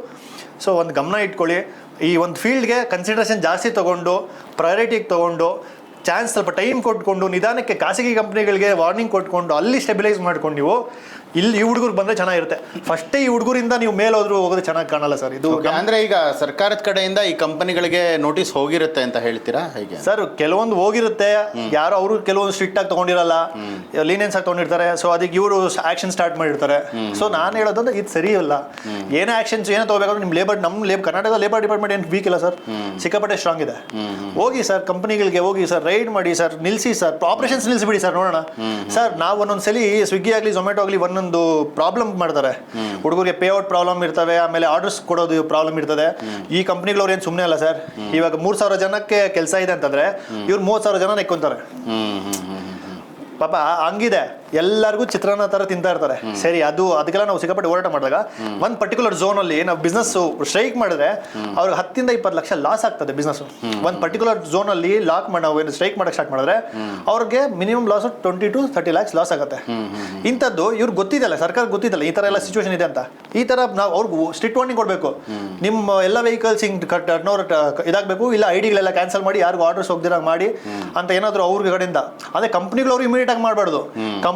ಸೊ ಒಂದು ಗಮನ ಇಟ್ಕೊಳ್ಳಿ. ಈ ಒಂದು ಫೀಲ್ಡ್ಗೆ ಕನ್ಸಿಡ್ರೇಷನ್ ಜಾಸ್ತಿ ತೊಗೊಂಡು ಪ್ರಯಾರಿಟಿಗೆ ತೊಗೊಂಡು ಚಾನ್ಸ್ ಸ್ವಲ್ಪ ಟೈಮ್ ಕೊಟ್ಕೊಂಡು, ನಿಧಾನಕ್ಕೆ ಖಾಸಗಿ ಕಂಪ್ನಿಗಳಿಗೆ ವಾರ್ನಿಂಗ್ ಕೊಟ್ಕೊಂಡು, ಅಲ್ಲಿ ಸ್ಟೆಬಿಲೈಸ್ ಮಾಡ್ಕೊಂಡು ನೀವು ಇಲ್ಲಿ ಈ ಹುಡುಗರು ಬಂದ್ರೆ ಚೆನ್ನಾಗಿರುತ್ತೆ. ಫಸ್ಟೇ ಈ ಹುಡುಗರಿಂದ ನೀವು ಮೇಲೆ ಹೋದ್ರು ಹೋಗೋದು ಚೆನ್ನಾಗಿ ಕಾಣಲ್ಲ ಸರ್. ಇದು ಅಂದ್ರೆ ಈಗ ಸರ್ಕಾರದ ಕಡೆಯಿಂದ ಈ ಕಂಪನಿಗಳಿಗೆ ನೋಟಿಸ್ ಹೋಗಿರುತ್ತೆ ಅಂತ ಹೇಳ್ತೀರಾ? ಹೇಗೆ? ಸರ್ ಕೆಲವೊಂದು ಹೋಗಿರುತ್ತೆ. ಯಾರು ಅವರು ಕೆಲವೊಂದು ಸ್ಟ್ರಿಕ್ಟ್ ಆಗಿ ತಗೊಂಡಿರಲ್ಲ. ಲೀನಿಯನ್ಸ್ ಆಗಿ ತಗೊಂಡಿರ್ತಾರೆ. ಸೊ ಅದಕ್ಕೆ ಇವರು ಆಕ್ಷನ್ ಸ್ಟಾರ್ಟ್ ಮಾಡಿರ್ತಾರೆ. ಸೊ ನಾನು ಹೇಳೋದಂದ್ರೆ ಇದು ಸರಿ ಇಲ್ಲ. ಏನೇ ಆಕ್ಷನ್ಸ್ ಏನೋ ತಗೋಬೇಕಾದ್ರೆ ನಿಮ್ಮ ಲೇಬರ್ ನಮ್ಮ ಲೇಬರ್ ಕರ್ನಾಟಕದ ಲೇಬರ್ ಡಿಪಾರ್ಟ್ಮೆಂಟ್ ಏನು ವೀಕ್ ಇಲ್ಲ ಸರ್. ಸಿಕ್ಕಾಪಟ್ಟೆ ಸ್ಟ್ರಾಂಗ್ ಇದೆ. ಹೋಗಿ ಸರ್ ಕಂಪನಿಗಳಿಗೆ ಹೋಗಿ ಸರ್ ರೈಡ್ ಮಾಡಿ ಸರ್ ನಿಲ್ಸಿ ಸರ್ ಆಪರೇಷನ್ಸ್ ನಿಲ್ಸಿಬಿಡಿ ಸರ್ ನೋಡೋಣ. ಸರ್ ನಾವು ಒಂದೊಂದ್ಸಲಿ ಸ್ವಿಗ್ಗಿ ಆಗಲಿ ಝೊಮ್ಯಾಟೊ ಆಗಲಿ ಒಂದೊಂದು ಪ್ರಾಬ್ಲಮ್ ಮಾಡ್ತಾರೆ. ಹುಡುಗರಿಗೆ ಪೇ ಔಟ್ ಪ್ರಾಬ್ಲಮ್ ಇರ್ತವೆ ಆಮೇಲೆ ಆರ್ಡರ್ಸ್ ಕೊಡೋದು ಪ್ರಾಬ್ಲಮ್ ಇರ್ತದೆ. ಈ ಕಂಪ್ನಿಗಳವ್ರು ಏನು ಸುಮ್ಮನೆ ಅಲ್ಲ ಸರ್ ಇವಾಗ ಮೂರ್ ಸಾವಿರ ಜನಕ್ಕೆ ಕೆಲಸ ಇದೆ ಅಂತಂದ್ರೆ ಇವ್ರು ಮೂವತ್ತು ಸಾವಿರ ಜನ ನೆಕ್ಕೊಂತಾರೆ. ಪಾಪ ಹಂಗಿದೆ. ಎಲ್ಲರಿಗೂ ಚಿತ್ರಾನ್ನ ತರ ತಿಂತಾ ಇರ್ತಾರೆ. ಸರಿ ಅದು ಅದಕ್ಕೆಲ್ಲ ನಾವು ಸಿಕ್ಕಾಪಟ್ಟೆ ಹೋರಾಟ ಮಾಡಿದಾಗ ಒಂದ್ ಪರ್ಟಿಕ್ಯುಲರ್ ಝೋನ್ ಅಲ್ಲಿ ನಾವು ಬಿಸ್ನೆಸ್ ಸ್ಟ್ರೈಕ್ ಮಾಡಿದ್ರೆ ಅವ್ರಿಗೆ ಹತ್ತಿಂದ ಇಪ್ಪತ್ತು ಲಕ್ಷ ಲಾಸ್ ಆಗ್ತದೆ ಬಿಸ್ನೆಸ್ ಒಂದ್ ಪರ್ಟಿಕ್ಯುಲರ್ ಝೋನ್ ಅಲ್ಲಿ ಲಾಕ್ ಮಾಡಿ ನಾವು ಏನು ಸ್ಟ್ರೈಕ್ ಮಾಡಕ್ ಸ್ಟಾರ್ಟ್ ಮಾಡಿದ್ರೆ ಅವ್ರಿಗೆ minimum loss twenty to thirty lakhs loss ಆಗುತ್ತೆ. ಇಂಥದ್ದು ಇವ್ರಿಗೆ ಗೊತ್ತಿದೆಯಲ್ಲ ಸರ್ಕಾರ ಗೊತ್ತಿದೆಲ್ಲ ಈ ತರ ಎಲ್ಲ ಸಿಚುವೇಶನ್ ಇದೆ ಅಂತ. ಈ ತರ ನಾವು ಅವ್ರಿಗೆ ಸ್ಟ್ರಿಕ್ಟ್ ವಾರ್ನಿಂಗ್ ಕೊಡಬೇಕು. ನಿಮ್ಮ ಎಲ್ಲ ವೆಹಿಕಲ್ಸ್ ಹಿಂಗ್ ಕಟ್ ಓವರ್ ಇದಾಗಬೇಕು ಇಲ್ಲ ಐಡಿಗಳೆಲ್ಲ ಕ್ಯಾನ್ಸಲ್ ಮಾಡಿ ಯಾರಿಗೂ ಆರ್ಡರ್ಸ್ ಹೋಗ್ದಿರ ಮಾಡಿ ಅಂತ ಏನಾದ್ರು ಅವ್ರ ಕಡೆಯಿಂದ. ಅದೇ ಅವ್ರು ಇಮಿಡಿಯೇಟ್ ಆಗಿ ಮಾಡಬಾರ್ದು.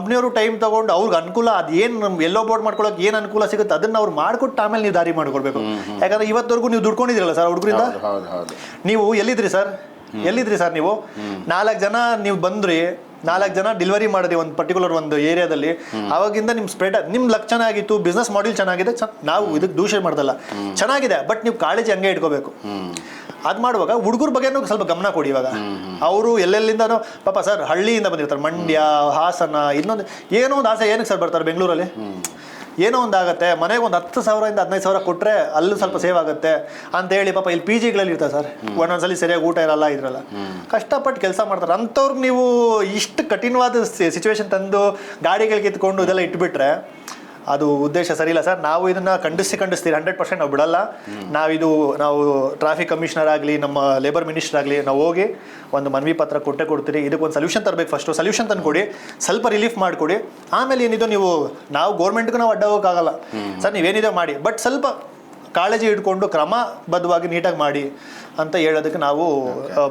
ಕಂಪ್ನಿಯವರು ಟೈಮ್ ತಗೊಂಡು ಅವ್ರಿಗೆ ಅನುಕೂಲ ಅದೇನು ಎಲ್ಲೋ ಬೋರ್ಡ್ ಮಾಡ್ಕೊಳಕ್ ಏನು ಅನುಕೂಲ ಸಿಗುತ್ತೆ ಅದನ್ನ ಅವ್ರು ಮಾಡ್ಕೊಟ್ಟು ಆಮೇಲೆ ನೀವು ದಾರಿ ಮಾಡ್ಕೊಳ್ಬೇಕು. ಯಾಕಂದ್ರೆ ಇವತ್ತವರೆಗೂ ನೀವು ದುಡ್ಕೊಂಡಿದ್ದೀರಲ್ಲ ಸರ್ ಹುಡುಗರಿಂದ? ನೀವು ಎಲ್ಲಿದ್ರಿ ಸರ್ ಎಲ್ಲಿದ್ರಿ ಸರ್ ನೀವು? ನಾಲ್ಕು ಜನ ನೀವು ಬಂದ್ರಿ ನಾಲ್ಕು ಜನ ಡೆಲಿವರಿ ಮಾಡಿದ್ರಿ ಒಂದು ಪರ್ಟಿಕ್ಯುಲರ್ ಒಂದು ಏರಿಯಾದಲ್ಲಿ ಅವಾಗಿಂದ ನಿಮ್ಮ ಸ್ಪ್ರೆಡ್ ನಿಮ್ಮ ಲಕ್ ಚೆನ್ನಾಗಿತ್ತು ಬಿಸ್ನೆಸ್ ಮಾಡೆಲ್ ಚೆನ್ನಾಗಿದೆ ನಾವು ಇದಕ್ಕೆ ದೂಷಣೆ ಮಾಡ್ದಲ್ಲ. ಚೆನ್ನಾಗಿದೆ ಬಟ್ ನೀವು ಕಾಳಜಿ ಹಂಗೆ ಇಟ್ಕೋಬೇಕು. ಅದು ಮಾಡುವಾಗ ಹುಡುಗರ ಬಗ್ಗೆ ಸ್ವಲ್ಪ ಗಮನ ಕೊಡಿ ಇವಾಗ. ಅವರು ಎಲ್ಲೆಲ್ಲಿಂದನೋ, ಪಾಪ ಸರ್ ಹಳ್ಳಿಯಿಂದ ಬಂದಿರ್ತಾರೆ, ಮಂಡ್ಯ, ಹಾಸನ, ಇನ್ನೊಂದು, ಏನೋ ಒಂದು ಆಸೆ ಏನಕ್ಕೆ ಸರ್ ಬರ್ತಾರೆ ಬೆಂಗಳೂರಲ್ಲಿ? ಏನೋ ಒಂದು ಆಗುತ್ತೆ ಮನೆಗೆ ಒಂದು ಹತ್ತು ಸಾವಿರದಿಂದ ಹದಿನೈದು ಸಾವಿರ ಕೊಟ್ಟರೆ ಅಲ್ಲೂ ಸ್ವಲ್ಪ ಸೇವ್ ಆಗುತ್ತೆ ಅಂತ ಹೇಳಿ ಪಾಪ ಇಲ್ಲಿ ಪಿ ಜಿಗಳಲ್ಲಿ ಇರ್ತಾರೆ ಸರ್. ಒಂದೊಂದ್ಸಲಿ ಸರಿಯಾಗಿ ಊಟ ಇರಲ್ಲ ಇದ್ರಲ್ಲ. ಕಷ್ಟಪಟ್ಟು ಕೆಲಸ ಮಾಡ್ತಾರೆ. ಅಂಥವ್ರಿಗೆ ನೀವು ಇಷ್ಟು ಕಠಿಣವಾದ ಸಿಚುವೇಶನ್ ತಂದು ಗಾಡಿಗಳಿಗೆ ಎತ್ಕೊಂಡು ಇದೆಲ್ಲ ಇಟ್ಬಿಟ್ರೆ ಅದು ಉದ್ದೇಶ ಸರಿಯಿಲ್ಲ ಸರ್. ನಾವು ಇದನ್ನ ಖಂಡಿಸಿ ಖಂಡಿಸ್ತೀವಿ. ಹಂಡ್ರೆಡ್ ಪರ್ಸೆಂಟ್ ನಾವು ಬಿಡಲ್ಲ. ನಾವಿದು ನಾವು ಟ್ರಾಫಿಕ್ ಕಮಿಷನರ್ ಆಗಲಿ ನಮ್ಮ ಲೇಬರ್ ಮಿನಿಸ್ಟರ್ ಆಗಲಿ ನಾವು ಹೋಗಿ ಒಂದು ಮನವಿ ಪತ್ರ ಕೊಟ್ಟೆ ಕೊಡ್ತೀರಿ. ಇದಕ್ಕೆ ಒಂದು ಸೊಲ್ಯೂಷನ್ ತರಬೇಕು ಫಸ್ಟು ಸೊಲ್ಯೂಷನ್ ತಂದ್ಕೊಡಿ. ಸ್ವಲ್ಪ ರಿಲೀಫ್ ಮಾಡಿಕೊಡಿ. ಆಮೇಲೆ ಏನಿದೋ ನೀವು ನಾವು ಗೌರ್ಮೆಂಟ್ಗೂ ನಾವು ಅಡ್ಡ ಹೋಗೋಕ್ಕಾಗಲ್ಲ. ಸರ್ ನೀವೇನಿದೆ ಮಾಡಿ. ಬಟ್ ಸ್ವಲ್ಪ ಕಾಳಜಿ ಇಟ್ಕೊಂಡು ಕ್ರಮಬದ್ಧವಾಗಿ ನೀಟಾಗಿ ಮಾಡಿ ಅಂತ ಹೇಳೋದಕ್ಕೆ ನಾವು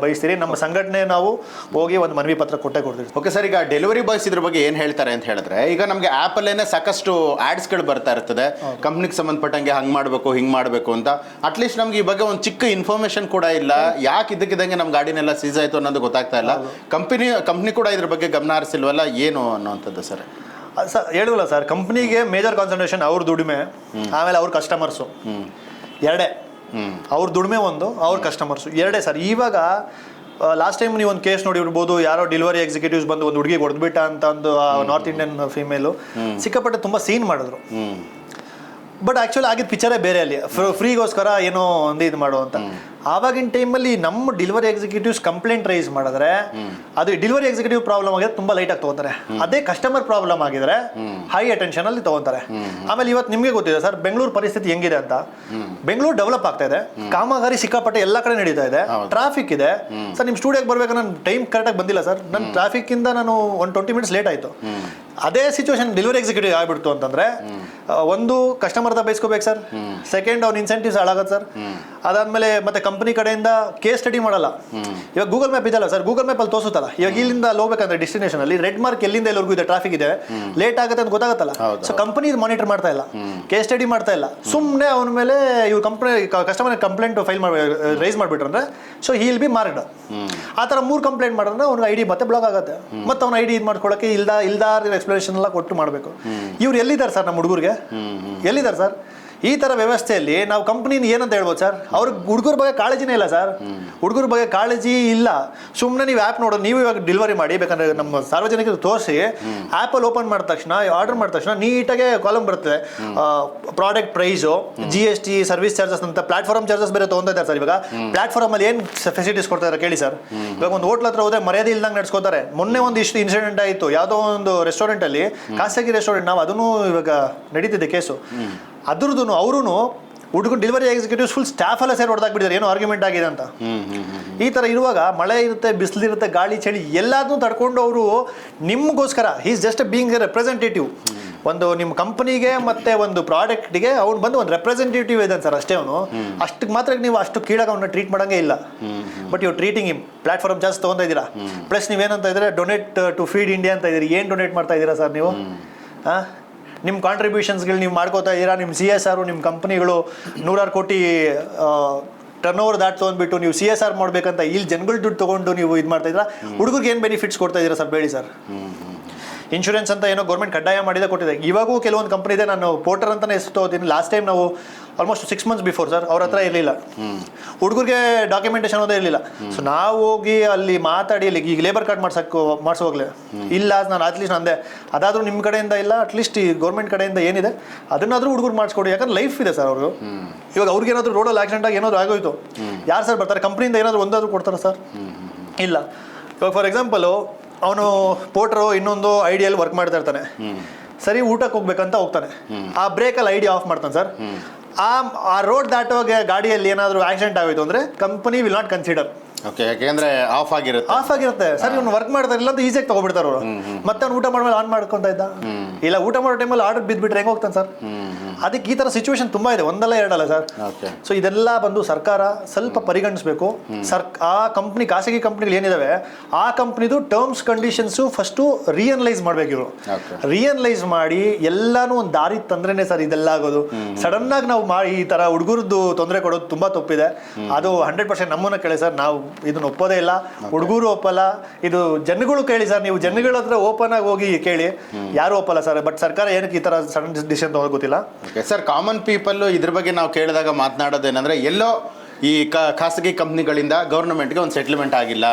ಬಯಸ್ತೀರಿ. ನಮ್ಮ ಸಂಘಟನೆ ನಾವು ಹೋಗಿ ಒಂದು ಮನವಿ ಪತ್ರ ಕೊಟ್ಟೆ ಕೊಡ್ತೀವಿ. ಓಕೆ ಸರ್ ಈಗ ಡೆಲಿವರಿ ಬಾಯ್ಸ್ ಇದ್ರ ಬಗ್ಗೆ ಏನು ಹೇಳ್ತಾರೆ ಅಂತ ಹೇಳಿದ್ರೆ ಈಗ ನಮಗೆ ಆ್ಯಪಲ್ಲೇನೆ ಸಾಕಷ್ಟು ಆ್ಯಡ್ಸ್ಗಳು ಬರ್ತಾ ಇರ್ತದೆ. ಕಂಪ್ನಿಗೆ ಸಂಬಂಧಪಟ್ಟಂಗೆ ಹಂಗೆ ಮಾಡಬೇಕು ಹಿಂಗೆ ಮಾಡಬೇಕು ಅಂತ. ಅಟ್ಲೀಸ್ಟ್ ನಮ್ಗೆ ಈ ಬಗ್ಗೆ ಒಂದು ಚಿಕ್ಕ ಇನ್ಫಾರ್ಮೇಷನ್ ಕೂಡ ಇಲ್ಲ. ಯಾಕೆ ಇದಕ್ಕಿದ್ದಂಗೆ ನಮ್ಮ ಗಾಡಿನೆಲ್ಲ ಸೀಸ್ ಆಯಿತು ಅನ್ನೋದು ಗೊತ್ತಾಗ್ತಾ ಇಲ್ಲ. ಕಂಪನಿ ಕಂಪ್ನಿ ಕೂಡ ಇದ್ರ ಬಗ್ಗೆ ಗಮನ ಹರಿಸಿಲ್ವಲ್ಲ ಏನು ಅನ್ನೋಂಥದ್ದು ಸರ್ ಸರ್ ಹೇಳಿದ್ವಲ್ಲ ಸರ್. ಕಂಪ್ನಿಗೆ ಮೇಜರ್ ಕಾನ್ಸಂಟ್ರೇಷನ್ ಅವ್ರ ದುಡಿಮೆ ಆಮೇಲೆ ಅವ್ರ ಕಸ್ಟಮರ್ಸು ಎರಡೇ. ಅವ್ರ ದುಡಿಮೆ ಒಂದು ಅವ್ರ ಕಸ್ಟಮರ್ಸು ಎರಡೇ ಸರ್ ಇವಾಗ ಲಾಸ್ಟ್ ಟೈಮ್ ನೀವು ಒಂದು ಕೇಸ್ ನೋಡಿರ್ಬೋದು ಯಾರೋ ಡೆಲಿವರಿ ಎಕ್ಸಿಕ್ಯೂಟಿವ್ಸ್ ಬಂದು ಒಂದು ಹುಡುಗಿ ಹೊಡೆದ್ಬಿಟ್ಟ ಅಂತ ಒಂದು ನಾರ್ತ್ ಇಂಡಿಯನ್ ಫೀಮೇಲು ಸಿಕ್ಕಾಪಟ್ಟೆ ತುಂಬ ಸೀನ್ ಮಾಡಿದ್ರು. ಬಟ್ ಆ್ಯಕ್ಚುಲಿ ಆಗಿದ್ದ ಪಿಚ್ಚರೇ ಬೇರೆ ಅಲ್ಲಿ. ಫ್ರೀಗೋಸ್ಕರ ಏನೋ ಒಂದು ಇದು ಮಾಡು ಅಂತ. ಆವಾಗಿನ ಟೈಮಲ್ಲಿ ನಮ್ಮ ಡೆಲಿವರಿ ಎಕ್ಸಿಕ್ಯೂಟಿವ್ಸ್ ಕಂಪ್ಲೇಂಟ್ ರೈಸ್ ಮಾಡಿದ್ರೆ ಅದು ಡೆಲಿವರಿ ಎಕ್ಸಿಕ್ಯೂಟಿವ್ ಪ್ರಾಬ್ಲಮ್ ಆಗಿದ್ರೆ ತುಂಬಾ ಲೈಟ್ ಆಗಿ ತಗೋತಾರೆ. ಅದೇ ಕಸ್ಟಮರ್ ಪ್ರಾಬ್ಲಮ್ ಆಗಿದ್ರೆ ಹೈ ಅಟೆನ್ಷನ್ ಅಲ್ಲಿ ತಗೋತಾರೆ. ಆಮೇಲೆ ಇವತ್ತು ನಿಮಗೆ ಗೊತ್ತಿದೆ ಸರ್ ಬೆಂಗಳೂರು ಪರಿಸ್ಥಿತಿ ಹೆಂಗಿದೆ ಅಂತ. ಬೆಂಗಳೂರು ಡೆವಲಪ್ ಆಗ್ತಾ ಇದೆ. ಕಾಮಗಾರಿ ಸಿಕ್ಕಾಪಟ್ಟೆ ಎಲ್ಲ ಕಡೆ ನಡೀತಾ ಇದೆ. ಟ್ರಾಫಿಕ್ ಇದೆ. ಸರ್ ನಿಮ್ಮ ಸ್ಟುಡಿಯೋಗೆ ಬರ್ಬೇಕು ನಾನು ಟೈಮ್ ಕರೆಕ್ಟಾಗಿ ಬಂದಿಲ್ಲ ಸರ್. ನನ್ನ ಟ್ರಾಫಿಕ್ ಇಂದ ನಾನು ಒಂದು ಟ್ವೆಂಟಿ ಮಿನಿಟ್ಸ್ ಲೇಟ್ ಆಯ್ತು. ಅದೇ ಸಿಚುವೇಶನ್ ಡೆಲಿವರಿ ಎಕ್ಸಿಕ್ಯೂಟಿವ್ ಆಗ್ಬಿಡ್ತು ಅಂತಂದ್ರೆ ಒಂದು ಕಸ್ಟಮರ್ ಹತ್ರ ಬೈಸ್ಕೋಬೇಕು ಸರ್. ಸೆಕೆಂಡ್ ಅವ್ನ ಇನ್ಸೆಂಟಿವ್ಸ್ ಹಾಳಾಗತ್ತೆ ಸರ್. ಅದಾದ್ಮೇಲೆ ಮತ್ತೆ ಕಂಪನಿ ಕಡೆಯಿಂದ ಕೇಸ್ ಸ್ಟಡಿ ಮಾಡಲ್ಲ. ಇವಾಗ ಗೂಗಲ್ ಮ್ಯಾಪ್ ಇದಲ್ಲ ಸರ್ ಗೂಗಲ್ ಮ್ಯಾಪ್ ಅಲ್ಲಿ ತೋರಿಸುತ್ತಲ್ಲ. ಇವಾಗ ಇಲ್ಲಿಂದ ಅಲ್ಲಿ ಹೋಗ್ಬೇಕಂದ್ರೆ ಡೆಸ್ಟಿನೇಷನ್ ಅಲ್ಲಿ ರೆಡ್ ಮಾರ್ಕ್ ಎಲ್ಲಿಂದ ಎಲ್ಲರಿಗೂ ಇದೆ ಟ್ರಾಫಿಕ್ ಇದೆ ಲೇಟ್ ಆಗುತ್ತೆ ಅಂತ ಗೊತ್ತಾಗುತ್ತಲ್ಲ. ಸೊ ಕಂಪನಿ ಮಾನಿಟರ್ ಮಾಡ್ತಾ ಇಲ್ಲ. ಕೇಸ್ ಸ್ಟಡಿ ಮಾಡ್ತಾ ಇಲ್ಲ. ಸುಮ್ಮನೆ ಅವನ ಮೇಲೆ ಇವ್ರು ಕಂಪ್ನಿ ಕಸ್ಟಮರ್ ಕಂಪ್ಲೇಂಟ್ ಫೈಲ್ ಮಾಡಿ ರೈಸ್ ಮಾಡಿಬಿಟ್ರಂದ್ರೆ ಸೊ ಹೀಲ್ ಬಿ ಮಾರ್ಕ್ಡ್ ಆ ಥರ ಮೂರು ಕಂಪ್ಲೇಂಟ್ ಮಾಡಿದ್ರೆ ಅವ್ನಿಗೆ ಐಡಿ ಮತ್ತೆ ಬ್ಲಾಕ್ ಆಗುತ್ತೆ. ಮತ್ತೆ ಅವ್ನ ಐಡಿ ಇದು ಮಾಡ್ಕೊಳ್ಳೋಕೆ ಇಲ್ದ ಇಲ್ದಾರ ಎಕ್ಸ್ಪ್ಲನೇಷನ್ ಎಲ್ಲ ಕೊಟ್ಟು ಮಾಡಬೇಕು. ಇವ್ರು ಎಲ್ಲಿದ್ದಾರೆ ಸರ್ ನಮ್ಮ ಹುಡುಗರಿಗೆ? ಎಲ್ಲಿದ್ದಾರೆ ಸರ್ ಈ ತರ ವ್ಯವಸ್ಥೆಯಲ್ಲಿ ನಾವು ಕಂಪ್ನಿನ ಏನಂತ ಹೇಳ್ಬೋದು ಸರ್? ಅವ್ರಿಗೆ ಹುಡುಗರ ಬಗ್ಗೆ ಕಾಳಜಿನೇ ಇಲ್ಲ ಸರ್. ಹುಡುಗರ ಬಗ್ಗೆ ಕಾಳಜಿ ಇಲ್ಲ. ಸುಮ್ಮನೆ ನೀವು ಆ್ಯಪ್ ನೋಡೋದು ನೀವು ಇವಾಗ ಡೆಲಿವರಿ ಮಾಡಿ, ಬೇಕಂದ್ರೆ ನಮ್ಮ ಸಾರ್ವಜನಿಕರು ತೋರಿಸಿ ಆ್ಯಪಲ್ಲಿ ಓಪನ್ ಮಾಡಿದ ತಕ್ಷಣ ಆರ್ಡರ್ ಮಾಡಿದ ತಕ್ಷಣ ನೀಟಾಗೆ ಕಾಲಮ್ ಬರುತ್ತೆ. Product price G S T service charges ಅಂತ ಪ್ಲಾಟ್ಫಾರ್ಮ್ ಚಾರ್ಜಸ್ ಬೇರೆ ತೊಗೊಂತಾ ಸರ್ ಇವಾಗ. ಪ್ಲಾಟ್ಫಾರ್ಮ್ ಅಲ್ಲಿ ಏನು ಫೆಸಿಲಿಟೀಸ್ ಕೊಡ್ತಾರೆ ಕೇಳಿ ಸರ್. ಇವಾಗ ಒಂದು ಹೋಟ್ಲ್ ಹತ್ರ ಹೋದ್ರೆ ಮರ್ಯಾದೆ ಇಲ್ದಂಗೆ ನಡ್ಸ್ಕೋತಾರೆ. ಮೊನ್ನೆ ಒಂದು ಇಷ್ಟು ಇನ್ಸಿಡೆಂಟ್ ಆಯಿತು. ಯಾವುದೋ ಒಂದು ರೆಸ್ಟೋರೆಂಟ್ ಅಲ್ಲಿ, ಖಾಸಗಿ ರೆಸ್ಟೋರೆಂಟ್ ನಾವು ಅದನ್ನು ಇವಾಗ ನಡೀತಿದೆ ಕೇಸು ಅದ್ರದ್ದು ಅವರು ಹುಡುಗರು ಡೆಲಿವರಿ ಎಕ್ಸಿಕ್ಯೂಟಿವ್ ಫುಲ್ ಸ್ಟಾಫ್ ಎಲ್ಲ ಸೇರಿ ಹೊಡೆದಾಕ್ಬಿಟ್ಟಿದ್ದಾರೆ ಏನೋ ಆರ್ಗ್ಯುಮೆಂಟ್ ಆಗಿದೆ ಅಂತ. ಈ ಥರ ಇರುವಾಗ ಮಳೆ ಇರುತ್ತೆ ಬಿಸಿಲಿರುತ್ತೆ ಗಾಳಿ ಚಳಿ ಎಲ್ಲದನ್ನೂ ತಡ್ಕೊಂಡು ಅವರು ನಿಮಗೋಸ್ಕರ is just being a representative ಒಂದು ನಿಮ್ಮ ಕಂಪನಿಗೆ ಮತ್ತೆ ಒಂದು ಪ್ರಾಡಕ್ಟ್ಗೆ ಅವ್ನು ಬಂದು ಒಂದು ರೆಪ್ರೆಸೆಂಟೇಟಿವ್ ಇದ್ದಾನೆ ಸರ್ ಅಷ್ಟೇ ಅವನು. ಅಷ್ಟಕ್ಕೆ ಮಾತ್ರ ನೀವು ಅಷ್ಟು ಕೀಳಾಗ ಅವನ್ನ ಟ್ರೀಟ್ ಮಾಡಂಗೆ ಇಲ್ಲ. ಬಟ್ ಇವ್ ಟ್ರೀಟಿಂಗ್ ಇಮ್ ಪ್ಲಾಟ್ಫಾರ್ಮ್ ಜಾಸ್ತಿ ತೊಗೊಂತಾ ಇದ್ದೀರಾ? ಪ್ಲಸ್ ನೀವೇನಂತ ಇದ್ರೆ ಡೊನೇಟ್ ಟು ಫೀಡ್ ಇಂಡಿಯಾ ಅಂತ ಇದ್ದೀರಿ. ಏನು ಡೊನೇಟ್ ಮಾಡ್ತಾ ಇದ್ದೀರಾ ಸರ್ ನೀವು? ಹಾಂ ನಿಮ್ಮ ಕಾಂಟ್ರಿಬ್ಯೂಷನ್ಸ್ಗಳು ನೀವು ಮಾಡ್ಕೋತಾ ಇದ್ದೀರಾ? ನಿಮ್ಮ ಸಿ ಎಸ್ ಆರು ನಿಮ್ಮ ಕಂಪ್ನಿಗಳು ನೂರಾರು ಕೋಟಿ ಟರ್ನ್ ಓವರ್ ದಾಟ್ ತೊಗೊಂಡ್ಬಿಟ್ಟು ನೀವು ಸಿ ಎಸ್ ಆರ್ ಮಾಡ್ಬೇಕಂತ ಇಲ್ಲಿ ಜನಗಳು ದುಡ್ಡು ತೊಗೊಂಡು ನೀವು ಇದು ಮಾಡ್ತಾ ಇದ್ದೀರಾ? ಹುಡುಗರಿಗೆ ಏನು ಬೆನಿಫಿಟ್ಸ್ ಕೊಡ್ತಾ ಇದ್ದೀರಾ ಸರ್? ಬೇಡಿ ಸರ್. ಇನ್ಶೂರೆನ್ಸ್ ಅಂತ ಏನೋ ಗೌರ್ಮೆಂಟ್ ಕಡ್ಡಾಯ ಮಾಡಿದೆ ಕೊಟ್ಟಿದೆ. ಇವಾಗೂ ಕೆಲವೊಂದು ಕಂಪ್ನಿ ಇದೆ. ನಾನು ಪೋರ್ಟರ್ ಅಂತಾನೆ ಹೆಸರು ತಗೋತೀನಿ. ಲಾಸ್ಟ್ ಟೈಮ್ ನಾವು almost six months before sir ಅವ್ರ ಹತ್ರ ಇರಲಿಲ್ಲ. ಹುಡುಗರಿಗೆ ಡಾಕ್ಯುಮೆಂಟೇಶನ್ ಅದೇ ಇರಲಿಲ್ಲ. ಸೊ ನಾವು ಹೋಗಿ ಅಲ್ಲಿ ಮಾತಾಡಿ, ಅಲ್ಲಿ ಈಗ ಲೇಬರ್ ಕಾರ್ಡ್ ಮಾಡ್ಸಕ್ಕೆ ಮಾಡಿಸೋಗ್ಲೆ ಇಲ್ಲ ನಾನು ಅಟ್ಲೀಸ್ಟ್ ಅಂದೆ ಅದಾದರೂ ನಿಮ್ಮ ಕಡೆಯಿಂದ ಇಲ್ಲ ಅಟ್ಲೀಸ್ಟ್ ಈ ಗೌರ್ಮೆಂಟ್ ಕಡೆಯಿಂದ ಏನಿದೆ, ಅದನ್ನಾದರೂ ಹುಡುಗರು ಮಾಡಿಸ್ಕೊಡಿ. ಯಾಕಂದ್ರೆ ಲೈಫ್ ಇದೆ ಸರ್ ಅವರು ಇವಾಗ ಅವ್ರಿಗೆ ಏನಾದರೂ ರೋಡಲ್ಲಿ ಆಕ್ಸಿಡೆಂಟ್ ಆಗಿ ಏನಾದರೂ ಆಗೋಯ್ತು. ಯಾರು ಸರ್ ಬರ್ತಾರೆ? ಕಂಪ್ನಿಯಿಂದ ಏನಾದರೂ ಒಂದಾದರೂ ಕೊಡ್ತಾರೆ ಸರ್ ಇಲ್ಲ. ಇವಾಗ ಫಾರ್ ಎಕ್ಸಾಂಪಲು ಅವನು ಪೋಟ್ರು ಇನ್ನೊಂದು ಐಡಿಯಲ್ಲಿ ವರ್ಕ್ ಮಾಡ್ತಾ ಇರ್ತಾನೆ. ಸರಿ ಊಟಕ್ಕೆ ಹೋಗ್ಬೇಕಂತ ಹೋಗ್ತಾನೆ. ಆ ಬ್ರೇಕಲ್ಲಿ ಐಡಿ ಆಫ್ ಮಾಡ್ತಾನೆ ಸರ್. ಆ ಆ ರೋಡ್ ದಾಟುವಾಗ ಗಾಡಿಯಲ್ಲಿ ಏನಾದರೂ ಆಕ್ಸಿಡೆಂಟ್ ಆಗೋಯ್ತು ಅಂದರೆ company will not consider okay ಯಾಕೆಂದ್ರೆ ಆಫ್ ಆಗಿರುತ್ತೆ. ಆಫ್ ಆಗಿರುತ್ತೆ. ಸರ್ ಇವ್ನು ವರ್ಕ್ ಮಾಡ್ತಾರೆ ಇಲ್ಲ ಅಂತ ಈಸಿಯಾಗಿ ತಗೊಬಿಡ್ತಾರೆ ಅವರು. ಮತ್ತೆ ಅವ್ನು ಊಟ ಮಾಡ್ಮೇಲೆ ಆನ್ ಮಾಡ್ಕೊಂತ ಇದ್ದ. ಇಲ್ಲ ಊಟ ಮಾಡೋ ಟೈಮಲ್ಲಿ ಆರ್ಡರ್ ಬಿದ್ದುಬಿಟ್ರೆ ಹೆಂಗ್ ಹೋಗ್ತಾನೆ ಸರ್? ಅದಕ್ಕೆ ಈ ಥರ ಸಿಚುವೇಶನ್ ತುಂಬಾ ಇದೆ. ಒಂದಲ್ಲ ಎರಡಲ್ಲ ಸರ್. ಸೊ ಇದೆಲ್ಲ ಬಂದು ಸರ್ಕಾರ ಸ್ವಲ್ಪ ಪರಿಗಣಿಸಬೇಕು. ಸರ್ ಆ ಕಂಪ್ನಿ ಖಾಸಗಿ ಕಂಪ್ನಿಗಳು ಏನಿದಾವೆ ಆ ಕಂಪ್ನಿದು ಟರ್ಮ್ಸ್ ಕಂಡೀಷನ್ಸು ಫಸ್ಟು ರಿಯನಲೈಸ್ ಮಾಡ್ಬೇಕು ಇವರು. ರಿಯನಲೈಸ್ ಮಾಡಿ ಎಲ್ಲಾನು ಒಂದು ದಾರಿ ತಂದ್ರೇನೆ ಸರ್ ಇದೆಲ್ಲ ಆಗೋದು. ಸಡನ್ ಆಗಿ ನಾವು ಮಾಡಿ ಈ ತರ ಹುಡುಗರದ್ದು ತೊಂದರೆ ಕೊಡೋದು ತುಂಬಾ ತಪ್ಪಿದೆ. ಅದು ಹಂಡ್ರೆಡ್ ಪರ್ಸೆಂಟ್ ನಮ್ಮನ್ನ ಕೇಳಿ ಸರ್. ನಾವು ಇದನ್ನ ಒಪ್ಪೋದೇ ಇಲ್ಲ. ಹುಡುಗರು ಒಪ್ಪಲ್ಲ. ಇದು ಜನಗಳು ಕೇಳಿ ಸರ್, ನೀವು ಜನಗಳ ಹತ್ರ ಓಪನ್ ಆಗಿ ಹೋಗಿ ಕೇಳಿ. ಯಾರು ಒಪ್ಪಲ್ಲ ಸರ್? ಬಟ್ ಸರ್ಕಾರ ಏನಕ್ಕೆ ಈ ತರ ಸಡನ್ ಡಿಸಿಷನ್ ತಗೋದು ಗೊತ್ತಿಲ್ಲ? ಸರ್ ಕಾಮನ್ ಪೀಪಲ್ ಇದ್ರ ಬಗ್ಗೆ ನಾವು ಕೇಳಿದಾಗ ಮಾತನಾಡೋದೇನಂದ್ರೆ ಎಲ್ಲೋ ಈ ಕ- ಖಾಸಗಿ ಕಂಪ್ನಿಗಳಿಂದ ಗೌರ್ಮೆಂಟ್ಗೆ ಒಂದು ಸೆಟ್ಲ್ಮೆಂಟ್ ಆಗಿಲ್ಲ.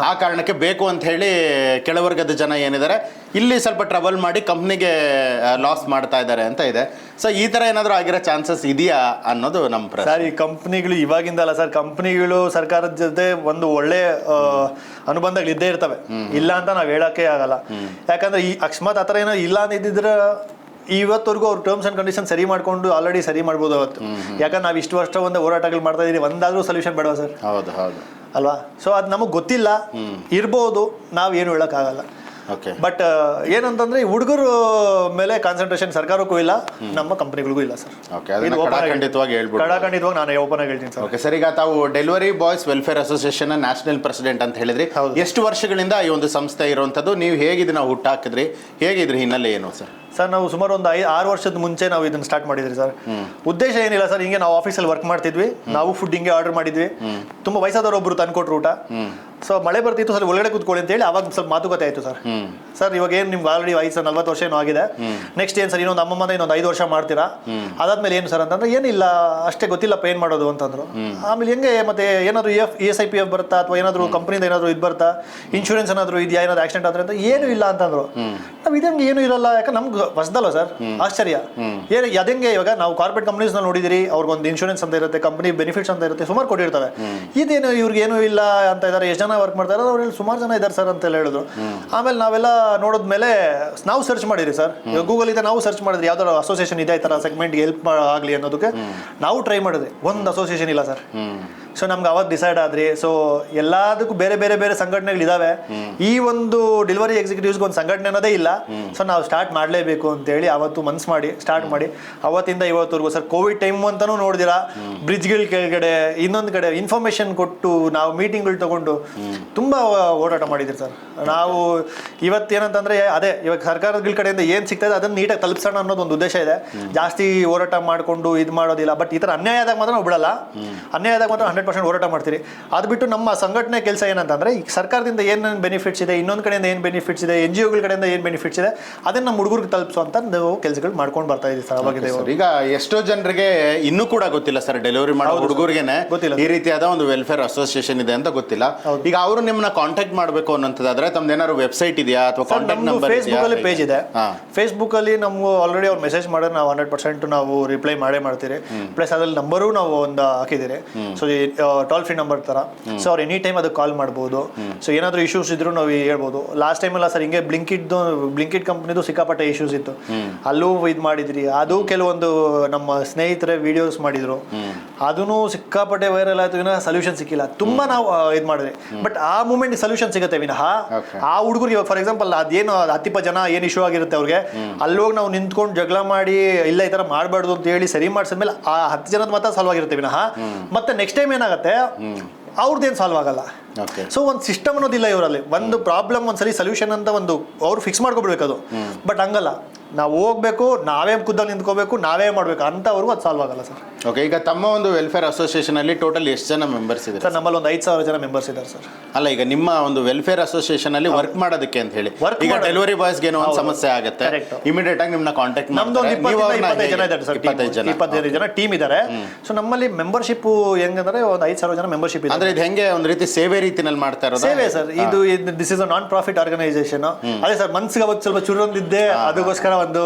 ಆ ಕಾರಣಕ್ಕೆ ಬೇಕು ಅಂತ ಹೇಳಿ ಕೆಳವರ್ಗದ ಜನ ಏನಿದ್ದಾರೆ ಇಲ್ಲಿ ಸ್ವಲ್ಪ ಟ್ರಾವೆಲ್ ಮಾಡಿ ಕಂಪ್ನಿಗೆ ಲಾಸ್ ಮಾಡ್ತಾ ಇದ್ದಾರೆ ಅಂತ ಇದೆ. ಸೊ ಈ ಥರ ಏನಾದರೂ ಆಗಿರೋ ಚಾನ್ಸಸ್ ಇದೆಯಾ ಅನ್ನೋದು ನಮ್ಮ ಪ್ರಶ್ನೆ. ಸರ್ ಈ ಕಂಪ್ನಿಗಳು ಇವಾಗಿಂದ ಅಲ್ಲ ಸರ್ ಕಂಪ್ನಿಗಳು ಸರ್ಕಾರದ ಜೊತೆ ಒಂದು ಒಳ್ಳೆ ಅನುಬಂಧಗಳು ಇದ್ದೇ ಇರ್ತವೆ. ಇಲ್ಲ ಅಂತ ನಾವು ಹೇಳಕ್ಕೆ ಆಗಲ್ಲ. ಯಾಕಂದ್ರೆ ಈ ಅಕಸ್ಮಾತ್ ಆ ಥರ ಏನೋ ಇಲ್ಲ ಅಂದಿದ್ರೆ ಇವತ್ತವರೆಗೂ ಅವ್ರ ಟರ್ಮ್ಸ್ ಅಂಡ್ ಕಂಡೀಷನ್ ಸರಿ ಮಾಡ್ಕೊಂಡು ಆಲ್ರೆಡಿ ಸರಿ ಮಾಡ್ಬೋದು ಅವತ್ತು. ಯಾಕಂದ್ರೆ ನಾವು ಇಷ್ಟು ವರ್ಷ ಒಂದು ಹೋರಾಟಗಳು ಮಾಡ್ತಾ ಇದೀವಿ ಒಂದಾದ್ರೂ ಸೊಲ್ಯೂಷನ್ ಬೇಡವಾ ಸರ್? ಹೌದು ಹೌದು. ಅಲ್ವಾ? ಸೊ ಅದು ನಮಗೆ ಗೊತ್ತಿಲ್ಲ. ಇರ್ಬೋದು ನಾವು ಏನು ಹೇಳೋಕ್ಕಾಗಲ್ಲ. ಓಕೆ ಬಟ್ ಏನಂತಂದ್ರೆ ಹುಡುಗರು ಮೇಲೆ ಕಾನ್ಸಂಟ್ರೇಷನ್ ಸರ್ಕಾರಕ್ಕೂ ಇಲ್ಲ ನಮ್ಮ ಕಂಪನಿಗಳಿಗೂ ಇಲ್ಲ ಸರ್. ಓಕೆ ಅದನ್ನ ಖಂಡಿತವಾಗಿ ಹೇಳ್ಬಿಡು. ಕಡಾಖಂಡಿತವಾಗಿ ನಾನು ಓಪನ್ ಆಗಿ ಹೇಳ್ತೀನಿ ಸರ್. ಓಕೆ ಸರ್ ಈಗ ತಾವು delivery boys welfare association national president ಅಂತ ಹೇಳಿದ್ರಿ. ಎಷ್ಟು ವರ್ಷಗಳಿಂದ ಈ ಒಂದು ಸಂಸ್ಥೆ ಇರುವಂತದ್ದು ನೀವು ಹೇಗೆ ನಾವು ಹುಟ್ಟಾಕಿದ್ರಿ. ಹೇಗಿದ್ರಿ? ಹಿನ್ನೆಲೆ ಏನು ಸರ್? ಸರ್, ನಾವು ಸುಮಾರು ಒಂದು ಐ ಆರು ವರ್ಷದ ಮುಂಚೆ ನಾವು ಇದನ್ನ ಸ್ಟಾರ್ಟ್ ಮಾಡಿದ್ರಿ ಸರ್. ಉದ್ದೇಶ ಏನಿಲ್ಲ ಸರ್, ಹಿಂಗೆ ನಾವು ಆಫೀಸಲ್ಲಿ ವರ್ಕ್ ಮಾಡ್ತಿದ್ವಿ. ನಾವು ಫುಡ್ ಹಿಂಗೆ ಆರ್ಡರ್ ಮಾಡಿದ್ವಿ. ತುಂಬಾ ವಯಸ್ಸಾದವರು ಒಬ್ರು ತಂದ್ಕೊಟ್ರು ಊಟ. ಸೊ ಮಳೆ ಬರ್ತಿತ್ತು, ಸ್ವಲ್ಪ ಒಳಗಡೆ ಕೂತ್ಕೊಳ್ಳಿ ಅಂತ ಹೇಳಿ ಅವಾಗ ಸ್ವಲ್ಪ ಮಾತುಕತೆ ಆಯ್ತು ಸರ್. ಸರ್, ಇವಾಗ ಏನು ನಿಮ್ಗೆ ಆಲ್ರೆಡಿ ವಯಸ್ಸು ನಲ್ವತ್ತು ವರ್ಷ ಏನೋ ಆಗಿದೆ. ನೆಕ್ಸ್ಟ್ ಏನು ಸರ್, ಇನ್ನೊಂದು ಅಮ್ಮಮ್ಮ ಇನ್ನೊಂದು ಐದು ವರ್ಷ ಮಾಡ್ತೀರಾ? ಅದಾದ್ಮೇಲೆ ಏನು ಸರ್ ಅಂತಂದ್ರೆ, ಏನಿಲ್ಲ, ಅಷ್ಟೇ ಗೊತ್ತಿಲ್ಲಪ್ಪ ಏನು ಮಾಡೋದು ಅಂತಂದ್ರು. ಆಮೇಲೆ ಹೆಂಗೆ ಮತ್ತೆ ಏನಾದ್ರು F E S I P F ಬರುತ್ತಾ ಅಥವಾ ಏನಾದ್ರು ಕಂಪ್ನಿಯಿಂದ ಏನಾದ್ರು ಇದು ಬರ್ತಾ ಇನ್ಶೂರೆನ್ಸ್ ಏನಾದ್ರು ಇದೆಯಾ, ಏನಾದ್ರು ಆಕ್ಸಿಡೆಂಟ್ ಆದ್ರೆ ಅಂತ, ಏನು ಇಲ್ಲ ಅಂತಂದ್ರು. ನಾವು ಇದಂಗೆ ಏನು ಇರಲ್ಲ, ಯಾಕಂದ್ರೆ ನಮ್ಗೆ ಹೊಸದಲ್ಲ ಸರ್? ಆಶ್ಚರ್ಯ. ಏನು ಅದಂಗೆ ಇವಾಗ ನಾವು ಕಾರ್ಪೊರೇಟ್ ಕಂಪ್ನೀಸ್ ನೋಡಿದಿರಿ ಅವ್ರಿಗೊಂದು ಇನ್ಶೂರೆನ್ಸ್ ಅಂತ ಇರುತ್ತೆ ಕಂಪನಿ ಬೆನಿಫಿಟ್ಸ್ ಅಂತ ಇರುತ್ತೆ ಸುಮಾರು ಕೊಟ್ಟಿರ್ತವೆ. ಇದೇನು ಇವ್ರಿಗೆ ಏನು ಇಲ್ಲ ಅಂತ ಇದ್ದಾರೆ ಎಷ್ಟು ಜನ ವರ್ಕ್ ಮಾಡ್ತಾರೆ ಅವ್ರಲ್ಲಿ ಸುಮಾರು ಜನ ಇದ್ದಾರೆ ಸರ್ ಅಂತ ಹೇಳಿದ್ರು. ಆಮೇಲೆ ನಾವೆಲ್ಲ ನೋಡಿದ್ಮೇಲೆ ನಾವು ಸರ್ಚ್ ಮಾಡಿದ್ರಿ ಸರ್. ಗೂಗಲ್ ಇದೆ ನಾವು ಸರ್ಚ್ ಮಾಡಿದ್ರಿ ಯಾವ್ದಾರು ಅಸೋಸಿಯೇಷನ್ ಇದೆ ಈ ತರ ಸೆಗ್ಮೆಂಟ್ಗೆ ಹೆಲ್ಪ್ ಆಗಲಿ ಅನ್ನೋದಕ್ಕೆ. ನಾವು ಟ್ರೈ ಮಾಡಿದ್ವಿ. ಒಂದು ಅಸೋಸಿಯೇಷನ್ ಇಲ್ಲ ಸರ್. ಸೊ ನಮ್ಗೆ ಅವಾಗ ಡಿಸೈಡ್ ಆದ್ರಿ. ಸೊ ಎಲ್ಲದಕ್ಕೂ ಬೇರೆ ಬೇರೆ ಬೇರೆ ಸಂಘಟನೆಗಳಿದಾವೆ. ಈ ಒಂದು ಡೆಲಿವರಿ ಎಕ್ಸಿಕ್ಯೂಟಿವ್ಸ್ಗೆ ಒಂದು ಸಂಘಟನೆ ಅನ್ನೋದೇ ಇಲ್ಲ. ಸೊ ನಾವು ಸ್ಟಾರ್ಟ್ ಮಾಡಲೇಬೇಕು ಅಂತೇಳಿ ಅವತ್ತು ಮನ್ಸು ಮಾಡಿ ಸ್ಟಾರ್ಟ್ ಮಾಡಿ. ಅವತ್ತಿಂದ ಇವತ್ತವರೆಗೂ ಸರ್, ಕೋವಿಡ್ ಟೈಮ್ ಅಂತಾನೂ ನೋಡಿದಿರಾ? ಬ್ರಿಡ್ಜ್ಗಳ ಕೆಳಗಡೆ, ಇನ್ನೊಂದು ಕಡೆ ಇನ್ಫಾರ್ಮೇಶನ್ ಕೊಟ್ಟು ನಾವು ಮೀಟಿಂಗ್ಗಳು ತಗೊಂಡು ತುಂಬಾ ಓಡಾಟ ಮಾಡಿದ್ರಿ ಸರ್. ನಾವು ಇವತ್ತೇನಂತಂದ್ರೆ ಅದೇ, ಇವಾಗ ಸರ್ಕಾರಗಳ ಕಡೆಯಿಂದ ಏನ್ ಸಿಗ್ತದೆ ಅದನ್ನ ನೀಟಾಗಿ ತಲುಪಿಸೋಣ ಅನ್ನೋದು ಒಂದು ಉದ್ದೇಶ ಇದೆ. ಜಾಸ್ತಿ ಹೋರಾಟ ಮಾಡಿಕೊಂಡು ಇದು ಮಾಡೋದಿಲ್ಲ. ಬಟ್ ಈ ಥರ ಅನ್ಯಾಯ ಆದಾಗ ಮಾತ್ರ ನಾವು ಬಿಡಲ್ಲ. ಅನ್ಯಾಯ ಆದಾಗ ಮಾತ್ರ ಹಂಡ್ರೆಡ್ ಪರ್ಸೆಂಟ್ ಹೋರಾಟ ಮಾಡ್ತೀರಿ. ಅದು ಬಿಟ್ಟು ನಮ್ಮ ಸಂಘಟನೆ ಕೆಲಸ ಏನಂತಂದ್ರೆ ಈಗ ಸರ್ಕಾರದಿಂದ ಏನೇನು ಬೆನಿಫಿಟ್ಸ್ ಇದೆ ಇನ್ನೊಂದು ಕಡೆಯಿಂದ ಏನು ಬೆನಿಫಿಟ್ಸ್ ಇದೆ ಎನ್ ಜಿ ಒಗಳ ಕಡೆಯಿಂದ ಏನು ಬೆನಿಫಿಟ್ಸ್ ಇದೆ ಅದನ್ನ ನಮ್ಮ ಹುಡುಗರಿಗೆ ತಲುಪಿಸುವಂತ ನಾವು ಕೆಲಸಗಳು ಮಾಡ್ಕೊಂಡು ಬರ್ತಾ ಇದ್ದೀವಿ ಸರ್ ಅವಾಗಿದೆ ಸರ್ ಈಗ ಎಷ್ಟೋ ಜನರಿಗೆ ಇನ್ನೂ ಕೂಡ ಗೊತ್ತಿಲ್ಲ ಸರ್ ಡೆಲಿವರಿ ಮಾಡೋ ಹುಡುಗರಿಗೆ ಗೊತ್ತಿಲ್ಲ ಈ ರೀತಿಯಾದ ಒಂದು ವೆಲ್ಫೇರ್ ಅಸೋಸಿಯೇಷನ್ ಇದೆ ಅಂತ ಗೊತ್ತಿಲ್ಲ. ಈಗ ಅವರು ನಿಮ್ಮನ್ನ ಕಾಂಟ್ಯಾಕ್ಟ್ ಮಾಡಬೇಕು ಅನ್ನೋಂಥದ್ದಾದ್ರೆ ತಮ್ದು ಏನಾದ್ರು ವೆಬ್ಸೈಟ್ ಇದೆಯಾ ಅಥವಾ ಕಾಂಟ್ಯಾಕ್ಟ್ ನಂಬರ್ ಫೇಸ್ಬುಕ್ ಅಲ್ಲಿ ಪೇಜ್ ಇದೆ. ಫೇಸ್ಬುಕ್ ಅಲ್ಲಿ ನಮ್ಗೆ ಆಲ್ರೆಡಿ ಅವ್ರು ಮೆಸೇಜ್ ಮಾಡಿದ್ರೆ ನಾವು ಹಂಡ್ರೆಡ್ ಪರ್ಸೆಂಟ್ ನಾವು ರಿಪ್ಲೈ ಮಾಡೇ ಮಾಡ್ತೀರಿ. ಪ್ಲಸ್ ಅದ್ರಲ್ಲಿ ನಂಬರು ನಾವು ಒಂದು ಹಾಕಿದ್ದೀರಿ. ಸೊ ಟೋಲ್ ಫ್ರೀ ನಂಬರ್ ತರ. ಸೊ ಅವ್ರು ಎನಿ ಟೈಮ್ ಅದಕ್ಕೆ ಕಾಲ್ ಮಾಡ್ಬೋದು. ಸೊ ಏನಾದ್ರು ಇಶ್ಯೂಸ್ ಇದ್ರು ನಾವು ಹೇಳ್ಬೋದು. ಲಾಸ್ಟ್ ಟೈಮ್ ಎಲ್ಲ ಸರ್ ಹಿಂಗೆ ಬ್ಲಿಂಕಿಟ್ದು ಬ್ಲಿಂಕಿಟ್ ಕಂಪ್ನಿದು ಸಿಕ್ಕಾಪಟ್ಟೆ ಇಶ್ಯೂಸ್ ಇತ್ತು. ಅಲ್ಲೂ ಇದು ಮಾಡಿದ್ರಿ. ಅದು ಕೆಲವೊಂದು ನಮ್ಮ ಸ್ನೇಹಿತರೆ ವಿಡಿಯೋಸ್ ಮಾಡಿದ್ರು. ಅದೂ ಸಿಕ್ಕಾಪಟ್ಟೆ ವೈರಲ್ ಆಯ್ತು. ವಿನ ಸೊಲ್ಯೂಷನ್ ಸಿಕ್ಕಿಲ್ಲ. ತುಂಬಾ ನಾವು ಇದು ಮಾಡಿದ್ರಿ ಬಟ್ ಆ ಮೂಮೆಂಟ್ ಸೊಲ್ಯೂಷನ್ ಸಿಗುತ್ತೆ ವಿನಃ. ಆ ಹುಡುಗರಿಗೆ ಇವಾಗ ಫಾರ್ ಎಕ್ಸಾಂಪಲ್ ಅದೇನು ಹತ್ತಿಪ್ಪ ಜನ ಏನು ಇಶ್ಯೂ ಆಗಿರುತ್ತೆ ಅವ್ರಿಗೆ? ಅಲ್ಲೋಗಿ ನಾವು ನಿಂತ್ಕೊಂಡು ಜಗಳ ಮಾಡಿ ಇಲ್ಲ ಈ ತರ ಮಾಡಬಾರ್ದು ಅಂತ ಹೇಳಿ ಸರಿ ಮಾಡಿಸಿದ್ಮೇಲೆ ಆ ಹತ್ತು ಜನದ ಮಾತ್ರ ಸಾಲ್ವ್ ಆಗಿರುತ್ತೆ ವಿನಃ. ಮತ್ತೆ ನೆಕ್ಸ್ಟ್ ಟೈಮ್ ಏನಾಗುತ್ತೆ? ಅವ್ರದ್ದೇನು ಸಾಲ್ವ್ ಆಗಲ್ಲ. ಸೊ ಒಂದು ಸಿಸ್ಟಮ್ ಅನ್ನೋದಿಲ್ಲ ಇವರಲ್ಲಿ. ಒಂದು ಪ್ರಾಬ್ಲಮ್ ಒಂದ್ಸಲಿ ಸೊಲ್ಯೂಷನ್ ಅಂತ ಒಂದು ಅವ್ರು ಫಿಕ್ಸ್ ಮಾಡ್ಕೊಬಿಡ್ಬೇಕು ಅದು. ಬಟ್ ಹಂಗಲ್ಲ. ನಾವು ಹೋಗ್ಬೇಕು ನಾವೇ ಖುದ್ದಾಗಿ ನಿಂತ್ಕೋಬೇಕು ನಾವೇ ಮಾಡ್ಬೇಕು. ಅಂತವ್ರಿಗೂ ಅದು ಸಾಲ್ವ್ ಆಗಲ್ಲ ಸರ್. ಓಕೆ ಈಗ ತಮ್ಮ ಒಂದು ವೆಲ್ಫೇರ್ ಅಸೋಸಿಯೇಷನ್ ಅಲ್ಲಿ ಟೋಟಲ್ ಎಷ್ಟು ಜನ ಮೆಂಬರ್ಸ್ ಇದ್ದಾರೆ ಸರ್ ನಮ್ಮಲ್ಲಿ ಒಂದು ಐದು ಸಾವಿರ ಜನ ಮೆಂಬರ್ಸ್ ಇದ್ದಾರೆ ಸರ್. ಅಲ್ಲ ಈಗ ನಿಮ್ಮ ಒಂದು ವೆಲ್ಫೇರ್ ಅಸೋಸಿಯೇಷನ್ ಅಲ್ಲಿ ವರ್ಕ್ ಮಾಡೋದಕ್ಕೆ ಅಂತ ಹೇಳಿ. ವರ್ಕ್ ಈಗ. ಡೆಲಿವರಿ ಬಾಯ್ಸ್ ಏನೋ ಒಂದು ಸಮಸ್ಯೆ ಆಗುತ್ತೆ. ಇಮಿಡಿಯೇಟ್ ಆಗಿ ನಿಮ್ಮನ್ನ ಕಾಂಟ್ಯಾಕ್ಟ್ ನಮ್ದು ಒಂದು ಇಪ್ಪತ್ತೈದು ಜನ ಇದ್ದಾರೆ ಸರ್ ಇಪ್ಪತ್ತೈದು ಜನ. ಇಪ್ಪತ್ತೈದು ಜನ ಟೀಮ್ ಇದ್ದಾರೆ. ಸೊ ನಮ್ಮಲ್ಲಿ ಮೆಂಬರ್ಶಿಪ್ ಹೆಂಗಂದ್ರೆ ಒಂದು ಐದು ಸಾವಿರ ಜನ ಮೆಂಬರ್ಶಿಪ್ ಇದೆ ಅಂದ್ರೆ ಇದು ಹೆಂಗೆ ಒಂದು ರೀತಿ ಸೇವೆ ರೀತಿನಲ್ಲಿ ಮಾಡ್ತಾ ಇರೋದು? ಸೇವೆ ಸರ್ ಇದು this is a non profit organisation ಅದೇ ಸರ್ ಮನ್ಸಿಗೆ ಅವತ್ತು ಸ್ವಲ್ಪ ಚುರೊಂದಿದ್ದೆ ಅದಕ್ಕೋಸ್ಕರ ಒಂದು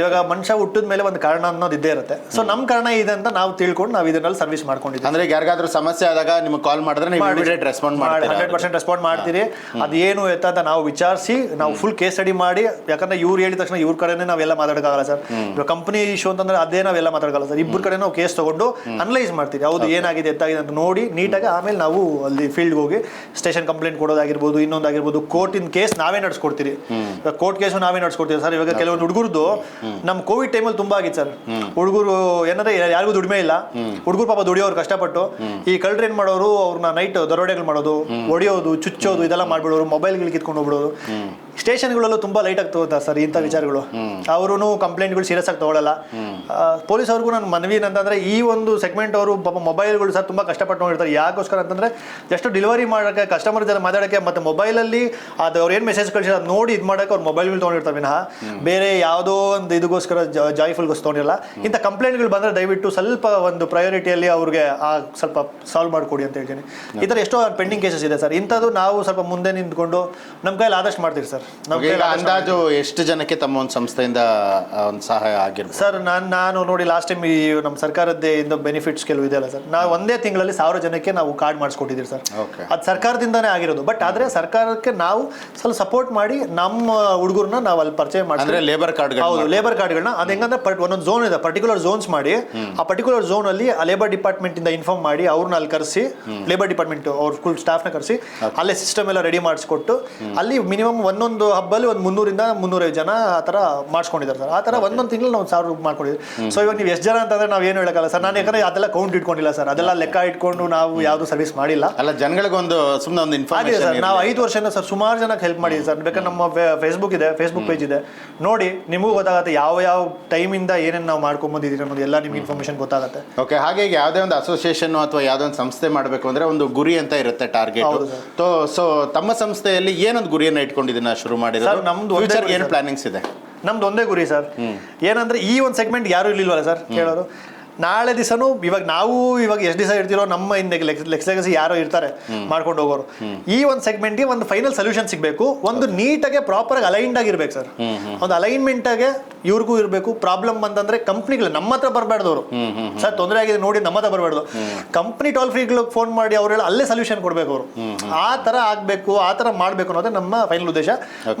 ಇವಾಗ ಮನುಷ್ಯ ಹುಟ್ಟಿದ ಮೇಲೆ ಒಂದು ಕಾರಣ ಅನ್ನೋದು ಇದ್ದೇ ಇರುತ್ತೆ. ಸೊ ನಮ್ಮ ಕಾರಣ ಇದೆ ಅಂತ ನಾವು ತಿಳ್ಕೊಂಡು ನಾವು ಇದನ್ನಲ್ಲಿ ಸರ್ವಿಸ್ ಮಾಡ್ಕೊಂಡಿದ್ದೀವಿ. ಅಂದ್ರೆ ಯಾರಿಗಾದ್ರೂ ಸಮಸ್ಯೆ ಆದಾಗ ನಿಮ್ಗೆ ಕಾಲ್ ಮಾಡಿದ್ರೆ ನೀವು ಇಮಿಡಿಯೇಟ್ ರೆಸ್ಪಾಂಡ್ ಮಾಡಿ ಹಂಡ್ರೆಡ್ ಪರ್ಸೆಂಟ್ ರೆಸ್ಪಾಂಡ್ ಮಾಡ್ತೀರಿ. ಏನು ಎತ್ತ ಅಂತ ನಾವು ವಿಚಾರಿಸಿ ನಾವು ಫುಲ್ ಕೇಸ್ ಸ್ಟಡಿ ಮಾಡಿ ಯಾಕಂದ್ರೆ ಇವ್ರು ಹೇಳಿದ ತಕ್ಷಣ ಇವ್ರ ಕಡೆನೇ ನಾವೆಲ್ಲ ಮಾತಾಡೋಕ್ಕಾಗಲ್ಲ ಸರ್. ಇವಾಗ ಕಂಪನಿ ಇಶ್ಯೂ ಅಂತಂದ್ರೆ ಅದೇ ನಾವೆಲ್ಲ ಮಾತಾಡಕಾಗಲ್ಲ ಸರ್. ಇಬ್ಬರ ಕಡೆ ನಾವು ಕೇಸ್ ತಗೊಂಡು ಅನಲೈಸ್ ಮಾಡ್ತೀವಿ ಹೌದು ಏನಾಗಿದೆ ಎತ್ತಾಗಿದೆ ಅಂತ ನೋಡಿ ನೀಟಾಗಿ ಆಮೇಲೆ ನಾವು ಅಲ್ಲಿ ಫೀಲ್ಡ್ಗೆ ಹೋಗಿ ಸ್ಟೇಷನ್ ಕಂಪ್ಲೇಂಟ್ ಕೊಡೋದಾಗಿರ್ಬೋದು ಇನ್ನೊಂದಾಗಿರ್ಬೋದು ಕೋರ್ಟಿನ ಕೇಸ್ ನಾವೇ ನಡ್ಸ್ಕೊಡ್ತೀರಿ. ಕೋರ್ಟ್ ಕೇಸು ನಾವೇ ನಡ್ಸ್ಕೊಡ್ತೀವಿ ಸರ್. ಇವಾಗ ಕೆಲವೊಂದು ಹುಡುಗರದು ನಮ್ಮ ಕೋವಿಡ್ ಟೈಮಲ್ಲಿ ತುಂಬಾ ಆಗಿತ್ತು ಸರ್. ಹುಡುಗರು ಏನಂದ್ರೆ ಯಾರಿಗೂ ದುಡಿಮೆ ಇಲ್ಲ. ಹುಡುಗರು ಪಾಪ ದುಡಿಯೋರು ಕಷ್ಟಪಟ್ಟು. ಈ ಕಳ್ಳರು ಏನ್ ಮಾಡೋರು? ಅವ್ರನ್ನ ನೈಟ್ ದರೋಡೆಗಳು ಮಾಡೋದು ಹೊಡೆಯೋದು ಚುಚ್ಚೋದು ಇದೆಲ್ಲ ಮಾಡ್ಬಿಡೋರು ಮೊಬೈಲ್ಗಳಿಗೆ ಕಿತ್ಕೊಂಡು ಹೋಗ್ಬಿಡೋದು. ಸ್ಟೇಷನ್ಗಳಲ್ಲೂ ತುಂಬಾ ಲೈಟ್ ಆಗಿ ತಗೋತಾರೆ ಸರ್ ಇಂಥ ವಿಚಾರಗಳು. ಅವರು ಕಂಪ್ಲೇಂಟ್ಗಳು ಸೀರಿಯಸ್ ಆಗಿ ತಗೊಳ್ಳಲ್ಲ ಪೊಲೀಸ್ ಅವ್ರಿಗೂ ನನ್ನ ಮನವಿ ಏನಂತಂದ್ರೆ ಈ ಒಂದು ಸೆಗ್ಮೆಂಟ್ ಅವರು ಪಾಪ ಮೊಬೈಲ್ಗಳು ಸರ್ ತುಂಬಾ ಕಷ್ಟಪಟ್ಟು ನೋಡಿರ್ತಾರೆ. ಯಾಕೋಸ್ಕರ ಅಂತಂದ್ರೆ ಜಸ್ಟ್ ಡೆಲಿವರಿ ಮಾಡೋಕೆ ಕಸ್ಟಮರ್ ಜೊತೆ ಮಾತಾಡೋಕೆ ಮತ್ತೆ ಮೊಬೈಲಲ್ಲಿ ಅದು ಅವ್ರು ಏನು ಮೆಸೇಜ್ ಕಳಿಸಿದ್ರೆ ಅದು ನೋಡಿ ಇದು ಮಾಡೋಕೆ ಅವ್ರು ಮೊಬೈಲ್ಗಳು ತೊಗೊಂಡಿರ್ತಾರೆ ವಿನಃ. ಬೇರೆ ಯಾವುದೋ ಒಂದು ಇದಕ್ಕೋಸ್ಕರ ಜಾಯ್ಫುಲ್ಗೋಸ್ಕರ ತೊಗೊಂಡಿರಲ್ಲ. ಇಂಥ ಕಂಪ್ಲೇಂಟ್ಗಳು ಬಂದರೆ ದಯವಿಟ್ಟು ಸ್ವಲ್ಪ ಒಂದು ಪ್ರಯಾರಿಟಿಯಲ್ಲಿ ಅವ್ರಿಗೆ ಆ ಸ್ವಲ್ಪ ಸಾಲ್ವ್ ಮಾಡಿಕೊಡಿ ಅಂತ ಹೇಳ್ತೀನಿ. ಈ ಥರ ಎಷ್ಟೋ ಪೆಂಡಿಂಗ್ ಕೇಸಸ್ ಇದೆ ಸರ್. ಇಂಥದ್ದು ನಾವು ಸ್ವಲ್ಪ ಮುಂದೆ ನಿಂತ್ಕೊಂಡು ನಮ್ಮ ಕೈಯಲ್ಲಿ ಆದಷ್ಟು ಮಾಡ್ತೀವಿ ಸರ್. ಈಗ ಅಂದಾಜು ಎಷ್ಟು ಜನಕ್ಕೆ ತಮ್ಮ ಒಂದು ಸಂಸ್ಥೆಯಿಂದ ಒಂದು ಸಹಾಯ ಆಗಿರ್ಬೋದು? ಸರ್ ನಾನು ನಾನು ನೋಡಿ ಲಾಸ್ಟ್ ಟೈಮ್ ಈ ನಮ್ಮ ಸರ್ಕಾರದ್ದೇ ಇಂದ ಬೆನಿಫಿಟ್ಸ್ ಕೆಲವು ಇದೆಯಲ್ಲ ಸರ್. ನಾವು ಒಂದೇ ತಿಂಗಳಲ್ಲಿ ಸಾವಿರ ಜನಕ್ಕೆ ನಾವು ಕಾರ್ಡ್ ಮಾಡಿಸ್ಕೊಟ್ಟಿದ್ದೀವಿ ಸರ್. ಓಕೆ. ಅದು ಸರ್ಕಾರದಿಂದನೇ ಆಗಿರೋದು. ಬಟ್ ಆದರೆ ಸರ್ಕಾರಕ್ಕೆ ನಾವು ಸ್ವಲ್ಪ ಸಪೋರ್ಟ್ ಮಾಡಿ ನಮ್ಮ ಹುಡುಗರನ್ನ ನಾವು ಅಲ್ಲಿ ಪರಿಚಯ ಮಾಡಿ ಲೇಬರ್ ಕಾರ್ಡ್ ಹೌದು ಲೇಬರ್ ಕಾರ್ಡ್ಗಳನ್ನ ಅದು ಹೆಂಗಂದ್ರೆ ಪರ್ಟ್ ಒಂದೊಂದು ಝೋನ್ ಇದೆ. ಪರ್ಟಿಕ್ಯುಲರ್ ಝೋನ್ಸ್ ಮಾಡಿ ಆ ಪರ್ಟಿಕ್ಯುಲರ್ ಝೋನ್ ಅಲ್ಲಿ ಆ ಲೇಬರ್ ಡಿಪಾರ್ಟ್ಮೆಂಟ್ ಇಂದ ಇನ್ಫಾರ್ಮ್ ಮಾಡಿ ಅವ್ರನ್ನ ಅಲ್ಲಿ ಕರೆಸಿ ಲೇಬರ್ ಡಿಪಾರ್ಟ್ಮೆಂಟ್ ಅವ್ರ ಫುಲ್ ಸ್ಟಾಫ್ನ ಕರೆಸಿ ಅಲ್ಲೇ ಸಿಸ್ಟಮ್ ಎಲ್ಲ ರೆಡಿ ಮಾಡಿಸ್ಕೊಟ್ಟು ಅಲ್ಲಿ ಮಿನಿಮಮ್ ಒಂದೊಂದು ಒಂದೊಂದು ಹಬ್ಬಲ್ಲಿ ಒಂದು ಮುನ್ನೂರಿಂದ ಮುನ್ನೂರೈದು ಜನ ಆ ಥರ ಮಾಡಿಸ್ಕೊಂಡಿದ್ದಾರೆ ಸರ್. ಆ ಥರ ಒಂದೊಂದು ತಿಂಗಳು ನಾವು ಸಾವಿರ ರೂಪಾಯಿ ಮಾಡ್ಕೊಂಡಿದ್ದೀವಿ. ಸೊ ಇವಾಗ ನೀವು ಎಷ್ಟು ಜನ ಅಂತಂದ್ರೆ ನಾವು ಏನು ಹೇಳಕ್ಕಲ್ಲ ಸರ್. ನಾನು ಯಾಕಂದ್ರೆ ಅದೆಲ್ಲ ಕೌಂಟ್ ಇಟ್ಕೊಂಡಿಲ್ಲ ಸರ್. ಅದೆಲ್ಲ ಲೆಕ್ಕ ಇಟ್ಕೊಂಡು ನಾವು ಯಾವುದು ಸರ್ವಿಸ್ ಮಾಡಿಲ್ಲ. ಅಲ್ಲ ಜನಗಳಿಗೊಂದು ಸುಮ್ಮನೆ ಒಂದು ಆಗಿದೆ ಸರ್. ನಾವು ಐದು ವರ್ಷದಿಂದ ಸರ್ ಸುಮಾರು ಜನಕ್ಕೆ ಹೆಲ್ಪ್ ಮಾಡಿದ್ದೀವಿ ಸರ್. ಬೇಕಾದ್ರೆ ನಮ್ಮ ಫೇಸ್ಬುಕ್ ಇದೆ ಫೇಸ್ಬುಕ್ ಪೇಜ್ ಇದೆ. ನೋಡಿ ನಿಮಗೂ ಗೊತ್ತಾಗುತ್ತೆ ಯಾವ ಯಾವ ಟೈಮಿಂದ ಏನೇನು ನಾವು ಮಾಡ್ಕೊಂಬಂದಿದ್ದೀರಿ ಅನ್ನೋದು ಎಲ್ಲ ನಿಮ್ಗೆ ಇನ್ಫಾರ್ಮೇಷನ್ ಗೊತ್ತಾಗುತ್ತೆ. ಓಕೆ ಹಾಗೆ ಯಾವುದೇ ಒಂದು ಅಸೋಸಿಯೇಷನ್ ಅಥವಾ ಯಾವುದೇ ಒಂದು ಸಂಸ್ಥೆ ಮಾಡಬೇಕು ಅಂದ್ರೆ ಒಂದು ಗುರಿ ಅಂತ ಇರುತ್ತೆ ಟಾರ್ಗೆಟ್. ಸೊ ಸೊ ತಮ್ಮ ಸಂಸ್ಥೆಯಲ್ಲಿ ಏನೊಂದು ಗುರಿಯನ್ನ ಇಟ್ಕೊಂಡು ಇದನ್ನ ಶುರು ಮಾಡಿರೋದು. ನಮ್ದು ಫ್ಯೂಚರ್ ಏನು ಪ್ಲಾನಿಂಗ್ಸ್ ಇದೆ? ನಮ್ದು ಒಂದೇ ಗುರಿ ಸರ್. ಏನಂದ್ರೆ ಈ ಒಂದು ಸೆಗ್ಮೆಂಟ್ ಯಾರು ಇರ್ಲಿಲ್ವಲ್ಲ ಸರ್? ಕೇಳೋರು. ನಾಳೆ ದಿವಸನೂ ಇವಾಗ ನಾವು ಇವಾಗ ಎಷ್ಟು ದಿವಸ ಇರ್ತಿರೋ ನಮ್ಮ ಹಿಂದೆ ಲೆಕ್ಸ್ ಯಾರೋ ಇರ್ತಾರೆ ಮಾಡ್ಕೊಂಡು ಹೋಗೋರು. ಈ ಒಂದು ಸೆಗ್ಮೆಂಟ್ಗೆ ಒಂದು ಫೈನಲ್ ಸೊಲ್ಯೂಷನ್ ಸಿಗಬೇಕು. ಒಂದು ನೀಟಾಗಿ ಪ್ರಾಪರ್ ಆಗಿ ಅಲೈನ್ಡ್ ಆಗಿರ್ಬೇಕು ಸರ್. ಒಂದು ಅಲೈನ್ಮೆಂಟ್ ಆಗಿ ಇವ್ರಿಗೂ ಇರಬೇಕು. ಪ್ರಾಬ್ಲಮ್ ಬಂತಂದ್ರೆ ಕಂಪ್ನಿಗಳು ನಮ್ಮ ಹತ್ರ ಬರಬಾರ್ದು ಅವರು ಸರ್ ತೊಂದರೆ ಆಗಿದೆ ನೋಡಿ ನಮ್ಮ ಹತ್ರ ಬರಬಾರ್ದು ಕಂಪ್ನಿ ಟೋಲ್ ಫ್ರೀಗಳು ಫೋನ್ ಮಾಡಿ ಅವರೆಲ್ಲ ಅಲ್ಲೇ ಸೊಲ್ಯೂಷನ್ ಕೊಡಬೇಕು ಅವರು. ಆ ಥರ ಆಗಬೇಕು ಆ ಥರ ಮಾಡಬೇಕು ಅನ್ನೋದೇ ನಮ್ಮ ಫೈನಲ್ ಉದ್ದೇಶ.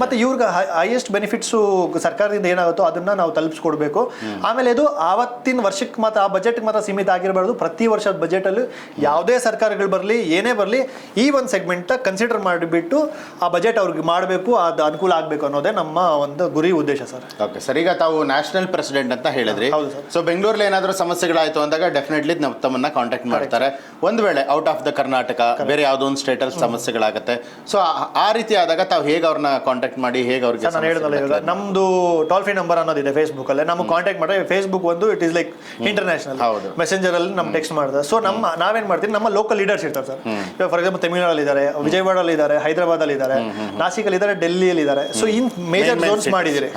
ಮತ್ತೆ ಇವ್ರಿಗೆ ಹೈಯೆಸ್ಟ್ ಬೆನಿಫಿಟ್ಸು ಸರ್ಕಾರದಿಂದ ಏನಾಗುತ್ತೋ ಅದನ್ನ ನಾವು ತಲುಪಿಸ್ಕೊಡ್ಬೇಕು. ಆಮೇಲೆ ಇದು ಆವತ್ತಿನ ವರ್ಷಕ್ಕೆ ಮಾತ್ರ ಬಜೆಟ್ಗೆ ಮಾತ್ರ ಸೀಮಿತ ಆಗಿರಬಾರ್ದು. ಪ್ರತಿ ವರ್ಷದ ಬಜೆಟಲ್ಲಿ ಯಾವುದೇ ಸರ್ಕಾರಗಳು ಬರಲಿ ಏನೇ ಬರಲಿ ಈ ಒಂದು ಸೆಗ್ಮೆಂಟ್ನ ಕನ್ಸಿಡರ್ ಮಾಡಿಬಿಟ್ಟು ಆ ಬಜೆಟ್ ಅವ್ರಿಗೆ ಮಾಡಬೇಕು ಅದು ಅನುಕೂಲ ಆಗಬೇಕು ಅನ್ನೋದೇ ನಮ್ಮ ಒಂದು ಗುರಿ ಉದ್ದೇಶ ಸರ್. ಓಕೆ ಸರ್ ಈಗ ತಾವು ನ್ಯಾಷನಲ್ ಪ್ರೆಸಿಡೆಂಟ್ ಅಂತ ಹೇಳಿದ್ರಿ. ಹೌದು ಸರ್. ಸೊ ಬೆಂಗಳೂರಲ್ಲಿ ಏನಾದರೂ ಸಮಸ್ಯೆಗಳಾಯಿತು ಅಂದಾಗ ಡೆಫಿನೆಟ್ಲಿ ನಾವು ತಮ್ಮನ್ನ ಕಾಂಟ್ಯಾಕ್ಟ್ ಮಾಡ್ತಾರೆ. ಒಂದು ವೇಳೆ ಔಟ್ ಆಫ್ ದ ಕರ್ನಾಟಕ ಬೇರೆ ಯಾವುದೋ ಒಂದು ಸ್ಟೇಟಲ್ಲಿ ಸಮಸ್ಯೆಗಳಾಗುತ್ತೆ. ಸೊ ಆ ರೀತಿ ಆದಾಗ ತಾವು ಹೇಗೆ ಅವ್ರನ್ನ ಕಾಂಟ್ಯಾಕ್ಟ್ ಮಾಡಿ ಹೇಗೆ ಅವ್ರಿಗೆ ನಾನು ನಮ್ದು ಟೋಲ್ ಫ್ರೀ ನಂಬರ್ ಅನ್ನೋದಿದೆ ಫೇಸ್ಬುಕ್ ಅಲ್ಲಿ. ನಮಗೆ ಕಾಂಟ್ಯಾಕ್ಟ್ ಮಾಡಿದ್ರೆ ಫೇಸ್ಬುಕ್ ಒಂದು ಇಟ್ ಇಸ್ ಲೈಕ್ ಇಂಟರ್ನ್ಯಾಷನಲ್ ಹೌದು. ಮೆಸೆಂಜರ್ ಅಲ್ಲಿ ನಮ್ ಟೆಕ್ಸ್ಟ್ ಮಾಡ್ತಾರೆ ಸೊ ನಮ್ಮ ನಾವೇನ್ ಮಾಡ್ತೀವಿ? ನಮ್ಮ ಲೋಕಲ್ ಲೀಡರ್ಸ್ ಇರ್ತಾರೆ ಸರ್. ಇವಾಗ ಫಾರ್ ಎಕ್ಸಾಂಪಲ್ ಇದಾರೆ ಇದ್ದಾರೆ ವಿಜಯವಾಡಲ್ಲಿ ಇದ್ದಾರೆ ಹೈದರಾಬಾದ್ ಅಲ್ಲಿ ಇದ್ದಾರೆ ನಾಸಿಕಲ್ಲಿ ಇದ್ದಾರೆ ಡೆಲ್ಲಿಯಲ್ಲಿ ಇದ್ದಾರೆ ಸೊ ಇನ್ ಮೇಜರ್ ಜೋನ್ಸ್ ಮಾಡಿದಿರಿ.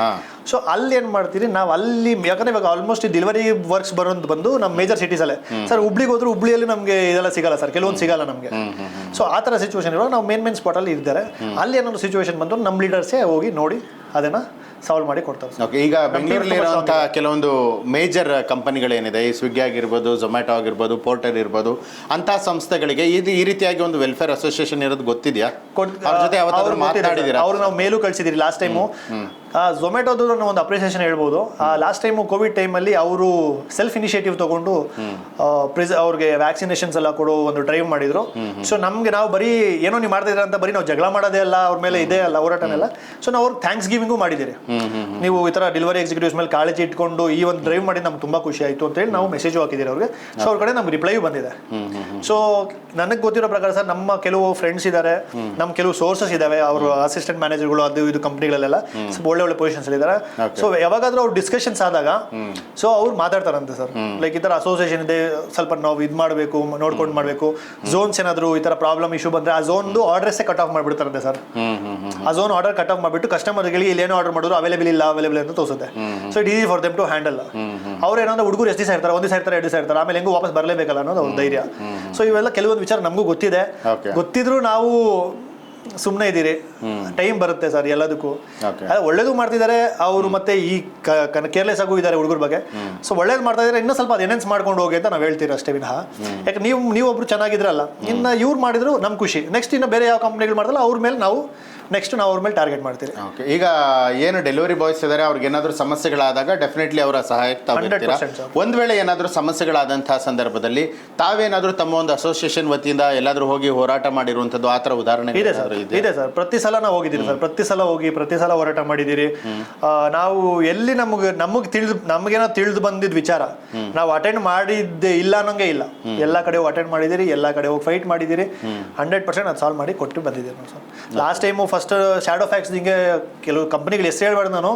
ಸೊ ಅಲ್ಲಿ ಏನ್ ಮಾಡ್ತೀರಿ? ನಾವು ಅಲ್ಲಿ ಯಾಕಂದ್ರೆ ಇವಾಗ ಆಲ್ಮೋಸ್ಟ್ ಡೆಲಿವರಿ ವರ್ಕ್ಸ್ ಬರೋದು ಬಂದು ನಮ್ಮ ಮೇಜರ್ ಸಿಟೀಸ್ ಅಲ್ಲೇ. ಸರ್ ಹುಬ್ಳಿಗೆ ಹೋದ್ರೆ ಹುಬ್ಳಿಯಲ್ಲಿ ನಮಗೆ ಇದೆಲ್ಲ ಸಿಗಲ್ಲ ಸರ್. ಕೆಲವೊಂದು ಸಿಗಲ್ಲ ನಮಗೆ. ಸೊ ಆ ಥರ ಸಿಚುವೇಶನ್ ಇರುವಾಗ ನಾವು ಮೇನ್ ಮೇನ್ ಸ್ಪಾಟಲ್ಲಿ ಇದ್ದಾರೆ ಅಲ್ಲಿ ಏನಾದ್ರು ಸಿಚುವೇಶನ್ ಬಂದು ನಮ್ಮ ಲೀಡರ್ಸೇ ಹೋಗಿ ನೋಡಿ ಅದನ್ನ ಸಾಲ್ವ್ ಮಾಡಿ ಕೊಡ್ತಾರೆ ಓಕೆ ಈಗ ಬೆಂಗಳೂರಲ್ಲಿ ಇರುವಂತಹ ಕೆಲವೊಂದು ಮೇಜರ್ ಕಂಪನಿಗಳೇನಿದೆ ಈ ಸ್ವಿಗ್ಗಿ ಆಗಿರ್ಬೋದು ಝೊಮ್ಯಾಟೊ ಆಗಿರ್ಬೋದು ಪೋರ್ಟಲ್ ಇರ್ಬೋದು ಅಂತ ಸಂಸ್ಥೆಗಳಿಗೆ ಇದು ಈ ರೀತಿಯಾಗಿ ಒಂದು ವೆಲ್ಫೇರ್ ಅಸೋಸಿಯೇಷನ್ ಇರೋದು ಗೊತ್ತಿದೆಯಾ? ಅವ್ರ ಜೊತೆ ಯಾವತ್ತಾದ್ರೂ ಅವ್ರು ನಾವು ಮೇಲೂ ಕಳಿಸಿದಿರಿ ಲಾಸ್ಟ್ ಟೈಮು ಝೊಮ್ಯಾಟೋದು ನಾನು ಒಂದು ಅಪ್ರಿಸಿಯೇಷನ್ ಹೇಳ್ಬೋದು. ಲಾಸ್ಟ್ ಟೈಮು ಕೋವಿಡ್ ಟೈಮಲ್ಲಿ ಅವರು ಸೆಲ್ಫ್ ಇನಿಷಿಯೇಟಿವ್ ತಗೊಂಡು ಪ್ರಿಸ್ ಅವ್ರಿಗೆ ವ್ಯಾಕ್ಸಿನೇಷನ್ಸ್ ಎಲ್ಲ ಕೊಡೋ ಒಂದು ಡ್ರೈವ್ ಮಾಡಿದ್ರು. ಸೊ ನಮ್ಗೆ ನಾವು ಬರೀ ಏನೋ ನೀವು ಮಾಡ್ತಾ ಇದ್ದೀರಾ ಅಂತ ಬರೀ ನಾವು ಜಗಳ ಮಾಡೋದೇ ಅಲ್ಲ, ಅವ್ರ ಮೇಲೆ ಇದೆ ಅಲ್ಲ, ಹೋರಾಟನೆಲ್ಲ. ಸೊ ನಾವು ಅವ್ರಿಗೆ ಥ್ಯಾಂಕ್ಸ್ ಗಿವಿಂಗು ಮಾಡಿದ್ದೀರಿ. ನೀವು ಈ ಥರ ಡೆಲಿವರಿ ಎಕ್ಸಿಕ್ಯೂಟಿವ್ಸ್ ಮೇಲೆ ಕಾಳಜಿ ಇಟ್ಕೊಂಡು ಈ ಒಂದು ಡ್ರೈವ್ ಮಾಡಿ ನಮ್ಗೆ ತುಂಬ ಖುಷಿ ಆಯಿತು ಅಂತ ಹೇಳಿ ನಾವು ಮೆಸೇಜು ಹಾಕಿದ್ದೀರಿ ಅವ್ರಿಗೆ. ಸೊ ಅವ್ರ ಕಡೆ ನಮ್ಗೆ ರಿಪ್ಲೈ ಬಂದಿದೆ. ಸೊ ನನಗೆ ಗೊತ್ತಿರೋ ಪ್ರಕಾರ ಸರ್, ನಮ್ಮ ಕೆಲವು ಫ್ರೆಂಡ್ಸ್ ಇದ್ದಾರೆ ನಮ್ಮ ಕೆಲವು ಸೋರ್ಸಸ್ ಇದಾವೆ, ಅವರು ಅಸಿಸ್ಟೆಂಟ್ ಮ್ಯಾನೇಜರ್ಗಳು ಅದು ಇದು ಕಂಪ್ನಿಗಳಲ್ಲೆಲ್ಲ ಒಳ್ಳೆ ಒಳ್ಳೆ ಪೊಸಿಷನ್ಸ್ ಇದ್ದಾರೆ ಸೊ ಯಾವಾಗಾದ್ರೂ ಅವ್ರು ಡಿಸ್ಕಷನ್ಸ್ ಆದಾಗ ಸೊ ಅವ್ರು ಮಾತಾಡ್ತಾರಂತೆ ಸರ್. ಲೈಕ್ ಈ ತರ ಅಸೋಸಿಯೇಷನ್ ಇದೆ ಸ್ವಲ್ಪ ನಾವು ಇದು ಮಾಡಬೇಕು ನೋಡ್ಕೊಂಡು ಮಾಡಬೇಕು. ಝೋನ್ಸ್ ಏನಾದ್ರು ಈ ತರ ಪ್ರಾಬ್ಲಮ್ ಇಶ್ಯೂ ಬಂದ್ರೆ ಆ ಝೋನ್ದು ಆರ್ಡರ್ಸ್ ಕಟ್ ಆಫ್ ಮಾಡಿಬಿಡ್ತಾರಂತೆ ಸರ್. ಆ ಝೋನ್ ಆರ್ಡರ್ ಕಟ್ ಆಫ್ ಮಾಡಿಬಿಟ್ಟು ಕಸ್ಟಮರ್ಗಳಿಗೆ ಇಲ್ಲಿ ಏನೋ ಆರ್ಡರ್ ಮಾಡಿದ್ರು ಅವೈಲೇಬಲ್ ಇಲ್ಲ ಅವೈಲೇಬಲ್ ಅಂತ ತೋರಿಸುತ್ತೆ. So it easy for them to handle ಅವ್ರು ಏನಂದ್ರೆ ಹುಡುಗರು ಎಷ್ಟು ದಿವಸ ಇರ್ತಾರೆ ಒಂದು ದಿವಸ ಇರ್ತಾರೆ ಎರಡು ದಿವಸ ಇರ್ತಾರೆ ಆಮೇಲೆ ಹೆಂಗೂ ವಾಪಸ್ ಬರಲೇಬೇಕಲ್ಲ ಅನ್ನೋದು ಅವ್ರ ಧೈರ್ಯ. ಸೊ ಇವೆಲ್ಲ ಕೆಲವೊಂದು ವಿಚಾರ ನಮಗೂ ಗೊತ್ತಿದೆ. ಗೊತ್ತಿದ್ರು ನಾವು ಸುಮ್ಮನೆ ಇದ್ದೀರಿ. ಟೈಮ್ ಬರುತ್ತೆ ಸರ್ ಎಲ್ಲದಕ್ಕೂ. ಒಳ್ಳೇದು ಮಾಡ್ತಿದ್ದಾರೆ ಅವರು ಮತ್ತೆ ಈ ಕೇರ್ಲೆಸ್ ಆಗು ಇದ್ದಾರೆ ಹುಡುಗರ ಬಗ್ಗೆ. ಸೊ ಒಳ್ಳೇದು ಮಾಡ್ತಾ ಇದ್ದಾರೆ ಇನ್ನೂ ಸ್ವಲ್ಪ ಅದು ಎನ್ಹೆನ್ಸ್ ಮಾಡ್ಕೊಂಡು ಹೋಗಿ ಅಂತ ನಾವು ಹೇಳ್ತೀವಿ ಅಷ್ಟೇ ವಿನಃ. ಯಾಕೆ ನೀವು ನೀವೊಬ್ರು ಚೆನ್ನಾಗಿದ್ರಲ್ಲ ಇನ್ನು ಇವ್ರು ಮಾಡಿದ್ರು ನಮ್ ಖುಷಿ. ನೆಕ್ಸ್ಟ್ ಇನ್ನು ಬೇರೆ ಯಾವ ಕಂಪ್ನಿಗಳು ಮಾಡಿದ್ರಲ್ಲ ಅವ್ರ ಮೇಲೆ ನಾವು ನೆಕ್ಸ್ಟ್ ನಾವು ಅವ್ರ ಮೇಲೆ ಟಾರ್ಗೆಟ್ ಮಾಡ್ತೀವಿ ಓಕೆ ಈಗ ಏನು ಡೆಲಿವರಿ ಬಾಯ್ಸ್ ಇದ್ದಾರೆ ಅವ್ರಿಗೆ ಏನಾದರೂ ಸಮಸ್ಯೆಗಳಾದಾಗ ಡೆಫಿನೆಟ್ಲಿ ಅವರ ಸಹಾಯಕ್ಕೆ ತಾವು 100% ಇರ್ತೀರಾ sir. ಒಂದು ವೇಳೆ ಏನಾದರೂ ಸಮಸ್ಯೆಗಳಾದಂತಹ ಸಂದರ್ಭದಲ್ಲಿ ತಾವೇನಾದರೂ ತಮ್ಮ ಒಂದು ಅಸೋಸಿಯೇಷನ್ ವತಿಯಿಂದ ಎಲ್ಲಾದರೂ ಹೋಗಿ ಹೋರಾಟ ಮಾಡಿರುವಂಥದ್ದು ಆ ಥರ ಉದಾಹರಣೆ ಇದೆ ಸರ್ ಇದೆ ಸರ್ ಪ್ರತಿ ಸಲ ನಾವು ಹೋಗಿದ್ದೀರಿ ಸರ್ ಪ್ರತಿ ಸಲ ಹೋಗಿ ಪ್ರತಿ ಸಲ ಹೋರಾಟ ಮಾಡಿದ್ದೀರಿ. ಆ, ನಾವು ಎಲ್ಲಿ ನಮಗೆ ನಮಗೆ ತಿಳಿದು ನಮಗೇನೋ ತಿಳಿದು ಬಂದಿದ್ದ ವಿಚಾರ. ನಾವು ಅಟೆಂಡ್ ಮಾಡಿದ್ದೆ ಇಲ್ಲ ಅನ್ನೋಂಗೆ ಇಲ್ಲ. ಎಲ್ಲ ಕಡೆ ಅಟೆಂಡ್ ಮಾಡಿದ್ದೀರಿ ಎಲ್ಲ ಕಡೆ ಹೋಗಿ ಫೈಟ್ ಮಾಡಿದ್ದೀರಿ. ಹಂಡ್ರೆಡ್ ಪರ್ಸೆಂಟ್ ಅದು ಸಾಲ್ವ್ ಮಾಡಿ ಕೊಟ್ಟು ಬಂದಿದ್ದೀರಿ ನಾವು sir last time first Shadowfax ಹಿಂಗೆ ಕೆಲವು ಕಂಪ್ನಿಗಳು ಹೆಸರು ಹೇಳ್ಬಾರ್ದು ನಾನು.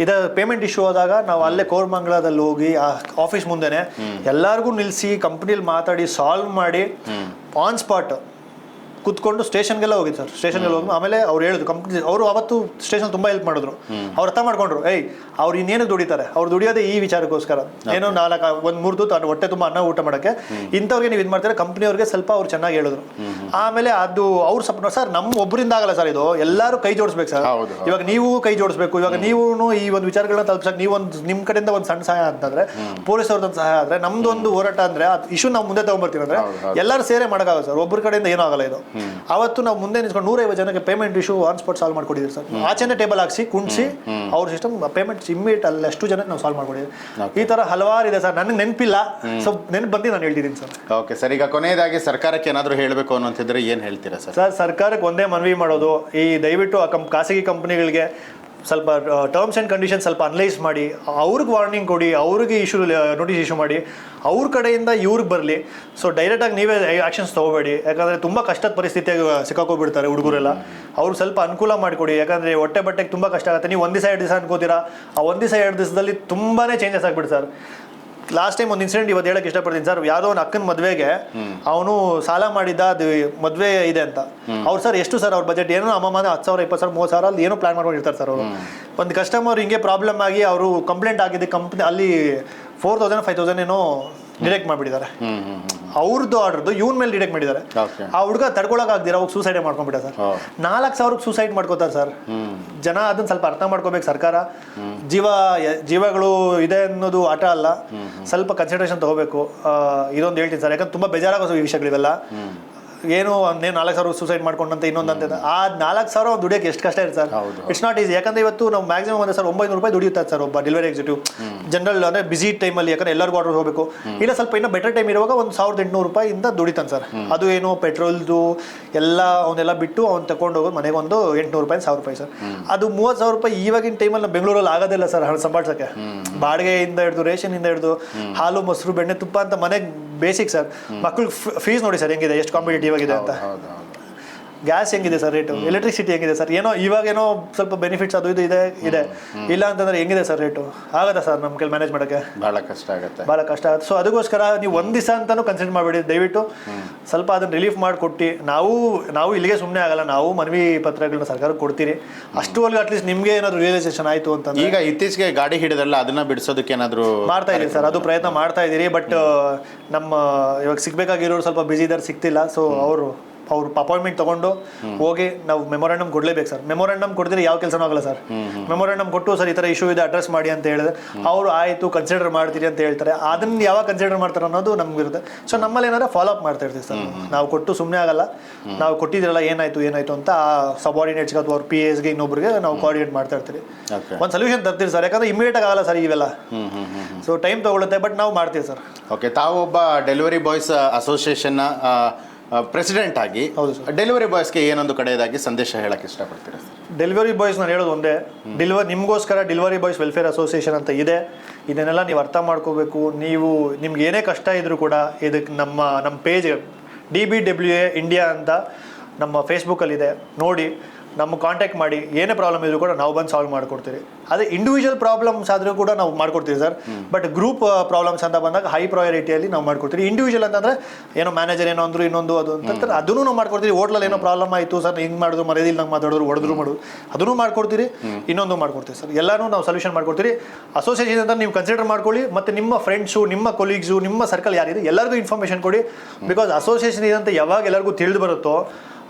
ಇದ ಪೇಮೆಂಟ್ ಇಶ್ಯೂ ಆದಾಗ ನಾವು ಅಲ್ಲೇ ಕೋರ್ಮಂಗಲದಲ್ಲಿ ಹೋಗಿ ಆ ಆಫೀಸ್ ಮುಂದೆನೆ ಎಲ್ಲರಿಗೂ ನಿಲ್ಸಿ ಕಂಪ್ನಿಲಿ ಮಾತಾಡಿ ಸಾಲ್ವ್ ಮಾಡಿ ಆನ್ ಸ್ಪಾಟ್ ಕುತ್ಕೊಂಡು ಸ್ಟೇಷನ್ಗೆಲ್ಲ ಹೋಗಿದ್ದು ಸರ್. ಸ್ಟೇಷನ್ಗೆಲ್ಲ ಹೋಗಿ ಆಮೇಲೆ ಅವ್ರು ಹೇಳಿದ್ರು ಕಂಪ್ನಿ ಅವರು ಅವತ್ತು ಸ್ಟೇಷನ್ ತುಂಬಾ ಹೆಲ್ಪ್ ಮಾಡಿದ್ರು. ಅವ್ರು ಅರ್ಥ ಮಾಡ್ಕೊಂಡ್ರು ಏಯ್ ಅವ್ರು ಇನ್ನೇನು ದುಡಿತಾರೆ ಅವ್ರು ದುಡಿಯೋದೇ ಈ ವಿಚಾರಕ್ಕೋಸ್ಕರ. ಏನೋ ನಾಲ್ಕು ಒಂದು ಮೂರು ತುತ್ತು ಹೊಟ್ಟೆ ತುಂಬ ಅನ್ನ ಊಟ ಮಾಡಕ್ಕೆ ಇಂಥವ್ರಿಗೆ ನೀವು ಇದು ಮಾಡ್ತಾರೆ? ಕಂಪ್ನಿಯವ್ರಿಗೆ ಸ್ವಲ್ಪ ಅವ್ರು ಚೆನ್ನಾಗಿ ಹೇಳಿದ್ರು. ಆಮೇಲೆ ಅದು ಅವ್ರ ಸ್ವಲ್ಪ ಸರ್ ನಮ್ಮ ಒಬ್ಬರಿಂದ ಆಗಲ್ಲ ಸರ್ ಇದು. ಎಲ್ಲರೂ ಕೈ ಜೋಡಿಸ್ಬೇಕು ಸರ್. ಇವಾಗ ನೀವು ಕೈ ಜೋಡಿಸ್ಬೇಕು. ಇವಾಗ ನೀವು ಈ ಒಂದು ವಿಚಾರಗಳನ್ನ ತಲುಪಿಸಕ್ಕೆ ನೀವು ಒಂದು ನಿಮ್ಮ ಕಡೆಯಿಂದ ಒಂದು ಸಣ್ಣ ಸಹಾಯ ಅಂತಂದ್ರೆ ಪೊಲೀಸ್ ಅವ್ರದ್ದು ಸಹಾಯ ಆದ್ರೆ ನಮ್ದು ಒಂದು ಹೋರಾಟ ಅಂದ್ರೆ ಇಶ್ಯೂ ನಾವು ಮುಂದೆ ತಗೊಂಡ್ಬರ್ತೀವಿ ಅಂದ್ರೆ ಎಲ್ಲರೂ ಸೇರೆ ಮಾಡೋಕ್ಕಾಗಲ್ಲ ಸರ್. ಒಬ್ಬರ ಕಡೆಯಿಂದ ಏನೂ ಆಗಲ್ಲ ಇದು. ಅವತ್ತು ನಾವು ಮುಂದೆ ನಿಂತ್ಕೊಂಡು ನೂರೈವತ್ತು ಜನಕ್ಕೆ payment issue on spot solve ಮಾಡ್ಕೊಡಿದ್ರು sir. ಆಚೆನೆ ಟೇಬಲ್ ಹಾಕಿಸಿ ಕುಣಿಸಿ ಅವ್ರ ಸಿಸ್ಟಮ್ ಪೇಮೆಂಟ್ ಇಮ್ಮಿಡಿಯೇಟ್ ಅಲ್ಲಿ ಅಷ್ಟು ಜನಕ್ಕೆ ನಾವು ಸಾಲ್ವ್ ಮಾಡ್ಕೊಡಿದ್ರು ಈ ತರ ಹಲವಾರು ಇದೆ ಸರ್. ನನಗೆ ನೆನಪಿಲ್ಲ. ಸೊ ನೆನಪು ಬಂದು ನಾನು ಹೇಳ್ತಿದ್ದೀನಿ ಸರ್. Okay sir. ಈಗ ಕೊನೆಯದಾಗಿ ಸರ್ಕಾರಕ್ಕೆ ಏನಾದರೂ ಹೇಳಬೇಕು ಅನ್ನೋಂತಿದ್ರೆ ಏನು ಹೇಳ್ತೀರಾ ಸರ್? ಸರ್ ಸರ್ಕಾರಕ್ಕೆ ಒಂದೇ ಮನವಿ ಮಾಡೋದು ಈ ದಯವಿಟ್ಟು ಆ ಕಂಪ್ ಖಾಸಗಿ ಕಂಪ್ನಿಗಳಿಗೆ ಸ್ವಲ್ಪ ಟರ್ಮ್ಸ್ ಆ್ಯಂಡ್ ಕಂಡೀಷನ್ ಸ್ವಲ್ಪ ಅನಲೈಸ್ ಮಾಡಿ, ಅವ್ರಿಗೆ ವಾರ್ನಿಂಗ್ ಕೊಡಿ, ಅವ್ರಿಗೆ ಇಶ್ಯೂ ನೋಟಿಸ್ ಇಶ್ಯೂ ಮಾಡಿ, ಅವ್ರ ಕಡೆಯಿಂದ ಇವ್ರಿಗೆ ಬರಲಿ. ಸೊ ಡೈರೆಕ್ಟಾಗಿ ನೀವೇ ಆ್ಯಕ್ಷನ್ಸ್ ತೊಗೋಬೇಡಿ. ಯಾಕಂದರೆ ತುಂಬ ಕಷ್ಟದ ಪರಿಸ್ಥಿತಿಯಾಗಿ ಸಿಕ್ಕಾಕೋಗ್ಬಿಡ್ತಾರೆ ಹುಡುಗರೆಲ್ಲ. ಅವ್ರು ಸ್ವಲ್ಪ ಅನುಕೂಲ ಮಾಡಿಕೊಡಿ. ಯಾಕಂದರೆ ಹೊಟ್ಟೆ ಬಟ್ಟೆಗೆ ತುಂಬ ಕಷ್ಟ ಆಗುತ್ತೆ. ನೀವು ಒಂದು ದಿವಸ ಎರಡು ದಿವಸ ಅನ್ಕೋತೀರಾ? ಆ ಒಂದು ದಿವಸ ಎರಡು ದಿವಸದಲ್ಲಿ ತುಂಬಾ ಚೇಂಜಸ್ ಆಗಿಬಿಡ್ತಾರೆ ಲಾಸ್ಟ್ ಟೈಮ್ ಒಂದು ಇನ್ಸಿಡೆಂಟ್ ಇವತ್ತು ಹೇಳಕ್ ಇಷ್ಟಪಡ್ತೀನಿ ಸರ್ ಯಾರೋ ಒಂದು ಅಕ್ಕನ ಮದುವೆಗೆ ಅವನು ಸಾಲ ಮಾಡಿದ್ದ ಅದು ಮದುವೆ ಇದೆ ಅಂತ. ಅವ್ರು ಸರ್ ಎಷ್ಟು ಸರ್ ಅವ್ರ ಬಜೆಟ್ ಏನೋ ಅಮ್ಮ ಹತ್ತು ಸಾವಿರ, ಇಪ್ಪತ್ತು ಸಾವಿರ, ಮೂವತ್ತು ಸಾವಿರ ಅಲ್ಲಿ ಏನೋ ಪ್ಲಾನ್ ಮಾಡ್ಕೊಂಡಿರ್ತಾರೆ ಸರ್ ಅವರು. ಒಂದು ಕಸ್ಟಮರ್ ಹಿಂಗೆ ಪ್ರಾಬ್ಲಮ್ ಆಗಿ ಅವರು ಕಂಪ್ಲೇಂಟ್ ಆಗಿದೆ ಕಂಪ್ನಿ ಅಲ್ಲಿ ಫೋರ್ ತೌಸಂಡ್ ಫೈವ್ ತೌಸಂಡ್ ಏನೋ ಡಿರೆಕ್ಟ್ ಮಾಡಿಬಿಟ್ಟಿದ್ದಾರೆ. ಅವ್ರದ್ದು ಆರ್ಡ್ರದ್ದು ಇವನ್ ಮೇಲೆ ಡಿಡೆಕ್ಟ್ ಮಾಡಿದ್ದಾರೆ. ಆ ಹುಡುಗ ತಡ್ಕೊಳಕ್ ಆಗ್ದಿರ ಅವ್ರಿಗೆ ಸೂಸೈಡ್ ಮಾಡ್ಕೊಂಡ್ಬಿಟ್ಟ ಸರ್. ನಾಲ್ಕು ಸಾವಿರಕ್ಕೆ ಸೂಸೈಡ್ ಮಾಡ್ಕೋತಾರೆ ಸರ್. ಜನ ಅದನ್ನ ಸ್ವಲ್ಪ ಅರ್ಥ ಮಾಡ್ಕೋಬೇಕು ಸರ್ಕಾರ. ಜೀವ ಜೀವಗಳು ಇದೆ ಅನ್ನೋದು ಆಟ ಅಲ್ಲ. ಸ್ವಲ್ಪ ಕನ್ಸಿಡರೇಷನ್ ತಗೋಬೇಕು. ಇದೊಂದು ಹೇಳ್ತೀನಿ ಸರ್. ಯಾಕಂದ್ರೆ ತುಂಬಾ ಬೇಜಾರಾಗೋ ಈ ವಿಷಯಗಳಿವೆಲ್ಲ. ಏನು ಒಂದೇ ನಾಲ್ಕು ಸಾವಿರ ಸೂಸೈಡ್ ಮಾಡ್ಕೊಂಡಂತ ಇನ್ನೊಂದಂತ ಆ ನಾಲ್ಕು ಸಾವಿರ ಒಂದು ದುಡಿಯೋಕೆ ಎಷ್ಟು ಕಷ್ಟ ಇರುತ್ತೆ ಸರ್. ಇಟ್ಸ್ ನಾಟ್ ಈಸಿ ಯಾಕಂದ್ರೆ ಇವತ್ತು ನಾವು ಮ್ಯಾಕ್ಸಿಮಮ್ ಅಂದ್ರೆ ಸರ್ ಒಂಬೈನೂರು ರೂಪಾಯಿ ದುಡಿಯುತ್ತಾರೆ ಸರ್ ಒಬ್ಬ ಡೆಲಿವರಿ ಎಕ್ಸಿಕ್ಯೂಟಿವ್ ಜನರಲ್ ಅಂದ್ರೆ ಬಿಸಿ ಟೈಮಲ್ಲಿ ಯಾಕಂದ್ರೆ ಎಲ್ಲರಿಗೂ ಆರ್ಡರ್ ಹೋಗಬೇಕು. ಇಲ್ಲ ಸ್ವಲ್ಪ ಇನ್ನೂ ಬೆಟರ್ ಟೈಮ್ ಇರುವಾಗ ಒಂದು ಸಾವಿರದ ಎಂಟುನೂರು ರೂಪಾಯಿಂದ ದುಡಿತಾನೆ ಸರ್. ಅದು ಏನು ಪೆಟ್ರೋಲ್ದು ಎಲ್ಲ ಅವನ್ನೆಲ್ಲ ಬಿಟ್ಟು ಅವ್ನು ತಗೊಂಡು ಹೋಗೋದು ಮನೆಗೆ ಒಂದು ಎಂಟುನೂರು ರೂಪಾಯಿ ಸಾವಿರ ರೂಪಾಯಿ ಸರ್. ಅದು ಮೂವತ್ತು ಸಾವಿರ ರೂಪಾಯಿ ಇವಾಗಿನ ಟೈಮಲ್ಲಿ ಬೆಂಗಳೂರಲ್ಲಿ ಆಗೋದಿಲ್ಲ ಸರ್ ಹಣ ಸಂಪಾಡ್ಸೋಕ್ಕೆ ಬಾಡಿಗೆಯಿಂದ ಹಿಡಿದು ರೇಷನಿಂದ ಹಿಡಿದು ಹಾಲು ಮೊಸರು ಬೆಣ್ಣೆ ತುಪ್ಪ ಅಂತ ಮನೆಗೆ ಬೇಸಿಕ್ ಸರ್ ಮಕ್ಕಳು ಫೀಸ್ ನೋಡಿ ಸರ್ ಹೆಂಗಿದೆ ಎಷ್ಟು ಕಾಂಪಿಟೇಟಿವ್ ಆಗಿದೆ ಅಂತ. ಗ್ಯಾಸ್ ಹೆಂಗಿದೆ ಸರ್ ರೇಟು ಎಲೆಕ್ಟ್ರಿಸಿಟಿ ಹೆಂಗಿದೆ ಸರ್ ಏನೋ ಇವಾಗ ಏನೋ ಸ್ವಲ್ಪ ಬೆನಿಫಿಟ್ಸ್ ಅದು ಇದು ಇದೆ ಇದೆ. ಇಲ್ಲ ಅಂತಂದ್ರೆ ಹೆಂಗಿದೆ ಸರ್ ರೇಟು ಆಗತ್ತಾ ಸರ್ ನಮ್ಮ ಕೈಲಿ ಮ್ಯಾನೇಜ್ ಮಾಡಕ್ಕೆ? ಬಹಳ ಕಷ್ಟ ಆಗುತ್ತೆ. ಭಾಳ ಕಷ್ಟ ಆಗುತ್ತೆ. ಸೊ ಅದಕ್ಕೋಸ್ಕರ ನೀವು ಒಂದು ದಿವಸ ಅಂತಾನು ಕನ್ಸಿಡರ್ ಮಾಡಬೇಡಿ. ದಯವಿಟ್ಟು ಸ್ವಲ್ಪ ಅದನ್ನ ರಿಲೀಫ್ ಮಾಡಿಕೊಟ್ಟು. ನಾವು ನಾವು ಇಲ್ಲಿಗೆ ಸುಮ್ಮನೆ ಆಗಲ್ಲ. ನಾವು ಮನವಿ ಪತ್ರಗಳನ್ನ ಸರ್ಕಾರಕ್ಕೆ ಕೊಡ್ತೀರಿ. ಅಲ್ಲಿ ಅಟ್ಲೀಸ್ಟ್ ನಿಮಗೆ ಏನಾದ್ರು ರಿಯಲೈಸೇಷನ್ ಆಯಿತು ಅಂತ ಈಗ ಇತ್ತೀಚೆಗೆ ಗಾಡಿ ಹಿಡಿದಲ್ಲ ಅದನ್ನ ಬಿಡಿಸೋದಕ್ಕೆ ಏನಾದರೂ ಮಾಡ್ತಾ ಇದೀರಿ ಸರ್ ಅದು ಪ್ರಯತ್ನ ಮಾಡ್ತಾ ಇದ್ದೀರಿ ಬಟ್ ನಮ್ಮ ಇವಾಗ ಸಿಗ್ಬೇಕಾಗಿರೋರು ಸ್ವಲ್ಪ ಬಿಸಿ ಇದ್ದಾರೆ ಸಿಗ್ತಿಲ್ಲ. ಸೊ ಅವರು ಅವ್ರು ಅಪಾಯಿಂಟ್ಮೆಂಟ್ ತಗೊಂಡು ಹೋಗಿ ನಾವು ಮೆಮೊರಾಂಡಮ್ ಕೊಡ್ಲೇಬೇಕು ಸರ್ ಮೆಮೊರಾಂಡಮ್ ಕೊಡಿದ್ರೆ ಯಾವ ಕೆಲಸನೂ ಆಗಲ್ಲ ಸರ್ ಮೆಮೊರಾಂಡಮ್ ಕೊಟ್ಟು ಸರ್ ಈ ತರ ಇಶ್ಯೂ ಇದೆ ಅಡ್ರೆಸ್ ಮಾಡಿ ಅಂತ ಹೇಳಿದ್ರೆ ಅವರು ಆಯಿತು ಕನ್ಸಿಡರ್ ಮಾಡ್ತೀರಿ ಅಂತ ಹೇಳ್ತಾರೆ. ಅದನ್ನ ಯಾವಾಗ ಕನ್ಸಿಡರ್ ಮಾಡ್ತಾರೆ ಅನ್ನೋದು ನಮ್ಗಿರುತ್ತೆ. ಸೊ ನಮ್ಮಲ್ಲಿ ಏನಾದ್ರೆ ಫಾಲೋ ಅಪ್ ಮಾಡ್ತಾ ಇರ್ತೀವಿ ಸರ್ ನಾವು ಕೊಟ್ಟು ಸುಮ್ಮನೆ ಆಗಲ್ಲ. ನಾವು ಕೊಟ್ಟಿದ್ರಲ್ಲ ಏನಾಯ್ತು ಏನಾಯ್ತು ಅಂತ ಆ ಸಬಾರ್ಡಿನೇಟ್ಸ್ಗೆ ಅಥವಾ ಅವ್ರ ಪಿ ಎಸ್ಗೆ ಇನ್ನೊಬ್ರಿಗೆ ನಾವು ಕೋಆರ್ಡಿನೇಟ್ ಮಾಡ್ತಾ ಇರ್ತೀವಿ. ಒಂದು ಸೊಲ್ಯೂಷನ್ ತರ್ತೀವಿ ಸರ್ ಯಾಕಂದ್ರೆ ಇಮಿಡಿಯೇಟ್ ಆಗಲ್ಲ ಸರ್ ಇವೆಲ್ಲ. ಸೊ ಟೈಮ್ ತಗೊಳುತ್ತೆ ಬಟ್ ನಾವು ಮಾಡ್ತೀವಿ ಸರ್ ಓಕೆ ತಾವು ಒಬ್ಬ ಡೆಲಿವರಿ ಬಾಯ್ಸ್ ಅಸೋಸಿಯೇಷನ್ನ ಪ್ರೆಸಿಡೆಂಟ್ ಆಗಿ ಹೌದು ಡೆಲಿವರಿ ಬಾಯ್ಸ್ಗೆ ಏನೊಂದು ಕಡೆಯದಾಗಿ ಸಂದೇಶ ಹೇಳಕ್ಕೆ ಇಷ್ಟಪಡ್ತೀರಾ ಸರ್? ಡೆಲಿವರಿ ಬಾಯ್ಸ್ ನಾನು ಹೇಳೋದು ಒಂದೇ. ಡೆಲಿವರ್ ನಿಮಗೋಸ್ಕರ ಡೆಲಿವರಿ ಬಾಯ್ಸ್ ವೆಲ್ಫೇರ್ ಅಸೋಸಿಯೇಷನ್ ಅಂತ ಇದೆ. ಇದನ್ನೆಲ್ಲ ನೀವು ಅರ್ಥ ಮಾಡ್ಕೋಬೇಕು. ನೀವು ನಿಮ್ಗೆ ಏನೇ ಕಷ್ಟ ಇದ್ರೂ ಕೂಡ ಇದಕ್ಕೆ ನಮ್ಮ ನಮ್ಮ page D B W A India ಅಂತ ನಮ್ಮ ಫೇಸ್ಬುಕ್ಕಲ್ಲಿದೆ ನೋಡಿ ನಮ್ಮ ಕಾಂಟ್ಯಾಕ್ಟ್ ಮಾಡಿ, ಏನೇ ಪ್ರಾಬ್ಲಮ್ ಇದ್ರೂ ಕೂಡ ನಾವು ಬಂದು ಸಾಲ್ವ್ ಮಾಡ್ಕೊಡ್ತೀವಿ. ಅದೇ ಇಂಡಿವಿಜುವಲ್ ಪ್ರಾಬ್ಲಮ್ಸ್ ಆದರೂ ಕೂಡ ನಾವು ಮಾಡ್ಕೊಡ್ತೀವಿ ಸರ್. ಬಟ್ ಗ್ರೂಪ್ ಪ್ರಾಬ್ಲಮ್ಸ್ ಅಂತ ಬಂದಾಗ ಹೈ ಪ್ರಯಾರಿಟಿಯಲ್ಲಿ ನಾವು ಮಾಡ್ಕೊಡ್ತೀವಿ. ಇಂಡಿವಿಜುವಲ್ ಅಂತಂದ್ರೆ ಏನೋ ಮ್ಯಾನೇಜರ್ ಏನೋ ಅಂದರು, ಇನ್ನೊಂದು ಅದು ಅಂತಂದ್ರೆ ಅದನ್ನು ನಾವು ಮಾಡ್ಕೊಡ್ತೀವಿ. ಹೋಟ್ಲಲ್ಲಿ ಏನೋ ಪ್ರಾಬ್ಲಮ್ ಆಯಿತು ಸರ್, ಹಿಂಗೆ ಮಾಡಿದ್ರು ಮರೆದಿಲ್ಲ ನಂಗೆ ಮಾತಾಡಿದ್ರು, ಹೊಡೆದ್ರು ಮಾಡು. ಅದನ್ನು ಮಾಡ್ಕೊಡ್ತೀರಿ, ಇನ್ನೊಂದು ಮಾಡ್ಕೊಡ್ತೀವಿ ಸರ್. ಎಲ್ಲಾನು ನಾವು ಸೊಲ್ಯೂಷನ್ ಮಾಡ್ಕೊಡ್ತೀರಿ. ಅಸೋಸಿಯೇಷನ್ ಅಂತ ನೀವು ಕನ್ಸಿಡರ್ ಮಾಡ್ಕೊಳ್ಳಿ. ಮತ್ತು ನಿಮ್ಮ ಫ್ರೆಂಡ್ಸು ನಿಮ್ಮ ಕೊಲೀಗ್ಸು ನಿಮ್ಮ ಸರ್ಕಲ್ ಯಾರಿದೆ, ಎಲ್ಲರಿಗೂ ಇನ್ಫಾರ್ಮೇಷನ್ ಕೊಡಿ. ಬಿಕಾಸ್ ಅಸೋಸಿಯೇಷನ್ ಇದಂತ ಯಾವಾಗ ಎಲ್ಲರಿಗೂ ತಿಳಿದು ಬರುತ್ತೋ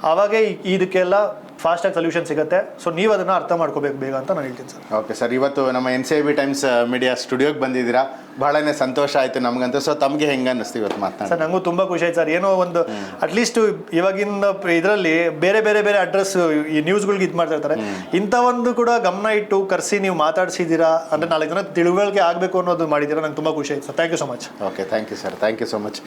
ಆವಾಗೇ ಇದಕ್ಕೆಲ್ಲ ಫಾಸ್ಟಾಗಿ ಸೊಲ್ಯೂಷನ್ ಸಿಗುತ್ತೆ. ಸೊ ನೀವು ಅದನ್ನು ಅರ್ಥ ಮಾಡ್ಕೋಬೇಕು ಬೇಗ ಅಂತ ನಾನು ಹೇಳ್ತೀನಿ ಸರ್. ಓಕೆ ಸರ್ ಇವತ್ತು ನಮ್ಮ N C I B Times Media ಸ್ಟುಡಿಯೋಗೆ ಬಂದಿದ್ದೀರಾ. ಬಹಳನೇ ಸಂತೋಷ ಆಯ್ತು ನಮಗಂತೂ. ಸೊ ತಮಗೆ ಹೆಂಗೆ ಅನ್ನಿಸ್ತು ಇವತ್ತು ಮಾತನಾಡಿ ಸರ್ ನಂಗೂ ತುಂಬ ಖುಷಿ ಆಯ್ತು ಸರ್. ಏನೋ ಒಂದು ಅಟ್ಲೀಸ್ಟ್ ಇವಾಗಿನ ಇದರಲ್ಲಿ ಬೇರೆ ಬೇರೆ ಬೇರೆ ಅಡ್ರೆಸ್ ಈ ನ್ಯೂಸ್ಗಳಿಗೆ ಇದು ಮಾಡ್ತಾ ಇರ್ತಾರೆ. ಇಂಥ ಒಂದು ಕೂಡ ಗಮನ ಇಟ್ಟು ಕರೆಸಿ ನೀವು ಮಾತಾಡಿಸಿದ್ದೀರಾ ಅಂದ್ರೆ ನಾಲ್ಕು ಜನ ತಿಳುವಳಿಕೆ ಆಗಬೇಕು ಅನ್ನೋದು ಮಾಡಿದ್ದೀರಾ ನಂಗೆ ತುಂಬ ಖುಷಿ ಆಯ್ತು sir. Thank you so much okay thank you sir thank you so much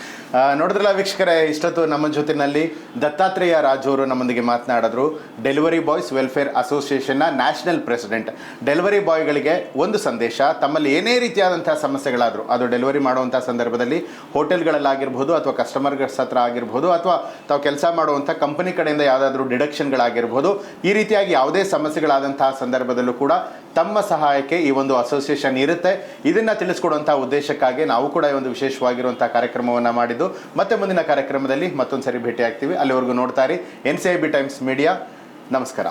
ನೋಡಿದ್ರಲ್ಲ ವೀಕ್ಷಕರೇ ಇಷ್ಟೊತ್ತು ನಮ್ಮ ಜೊತೆನಲ್ಲಿ ದತ್ತಾತ್ರೇಯ ರಾಜು ಅವರು ನಮ್ಮೊಂದಿಗೆ ಮಾತನಾಡಿದ್ರು. ಡೆಲಿವರಿ ಬಾಯ್ಸ್ ವೆಲ್ಫೇರ್ ಅಸೋಸಿಯೇಷನ್ನ ನ್ಯಾಷನಲ್ ಪ್ರೆಸಿಡೆಂಟ್ ಡೆಲಿವರಿ ಬಾಯ್ಗಳಿಗೆ ಒಂದು ಸಂದೇಶ ತಮ್ಮಲ್ಲಿ ಏನೇ ರೀತಿಯಾದಂತಹ ಸಮಸ್ಯೆಗಳಾದರೂ ಅದು ಡೆಲಿವರಿ ಮಾಡುವಂಥ ಸಂದರ್ಭದಲ್ಲಿ ಹೋಟೆಲ್ಗಳಲ್ಲಾಗಿರ್ಬೋದು ಅಥವಾ ಕಸ್ಟಮರ್ಸ್ ಹತ್ರ ಆಗಿರ್ಬೋದು ಅಥವಾ ತಾವು ಕೆಲಸ ಮಾಡುವಂಥ ಕಂಪನಿ ಕಡೆಯಿಂದ ಯಾವುದಾದ್ರೂ ಡಿಡಕ್ಷನ್ಗಳಾಗಿರ್ಬೋದು ಈ ರೀತಿಯಾಗಿ ಯಾವುದೇ ಸಮಸ್ಯೆಗಳಾದಂತಹ ಸಂದರ್ಭದಲ್ಲೂ ಕೂಡ ತಮ್ಮ ಸಹಾಯಕ್ಕೆ ಈ ಒಂದು ಅಸೋಸಿಯೇಷನ್ ಇರುತ್ತೆ. ಇದನ್ನ ತಿಳಿಸ್ಕೊಡುವಂಥ ಉದ್ದೇಶಕ್ಕಾಗಿ ನಾವು ಕೂಡ ಈ ಒಂದು ವಿಶೇಷವಾಗಿರುವಂಥ ಕಾರ್ಯಕ್ರಮವನ್ನ ಮಾಡಿದ್ದು. ಮತ್ತೆ ಮುಂದಿನ ಕಾರ್ಯಕ್ರಮದಲ್ಲಿ ಮತ್ತೊಂದು ಸರಿ ಭೇಟಿಯಾಗ್ತೀವಿ. ಅಲ್ಲಿವರೆಗೂ ನೋಡ್ತಾರೆ N C I B Times Media. ನಮಸ್ಕಾರ.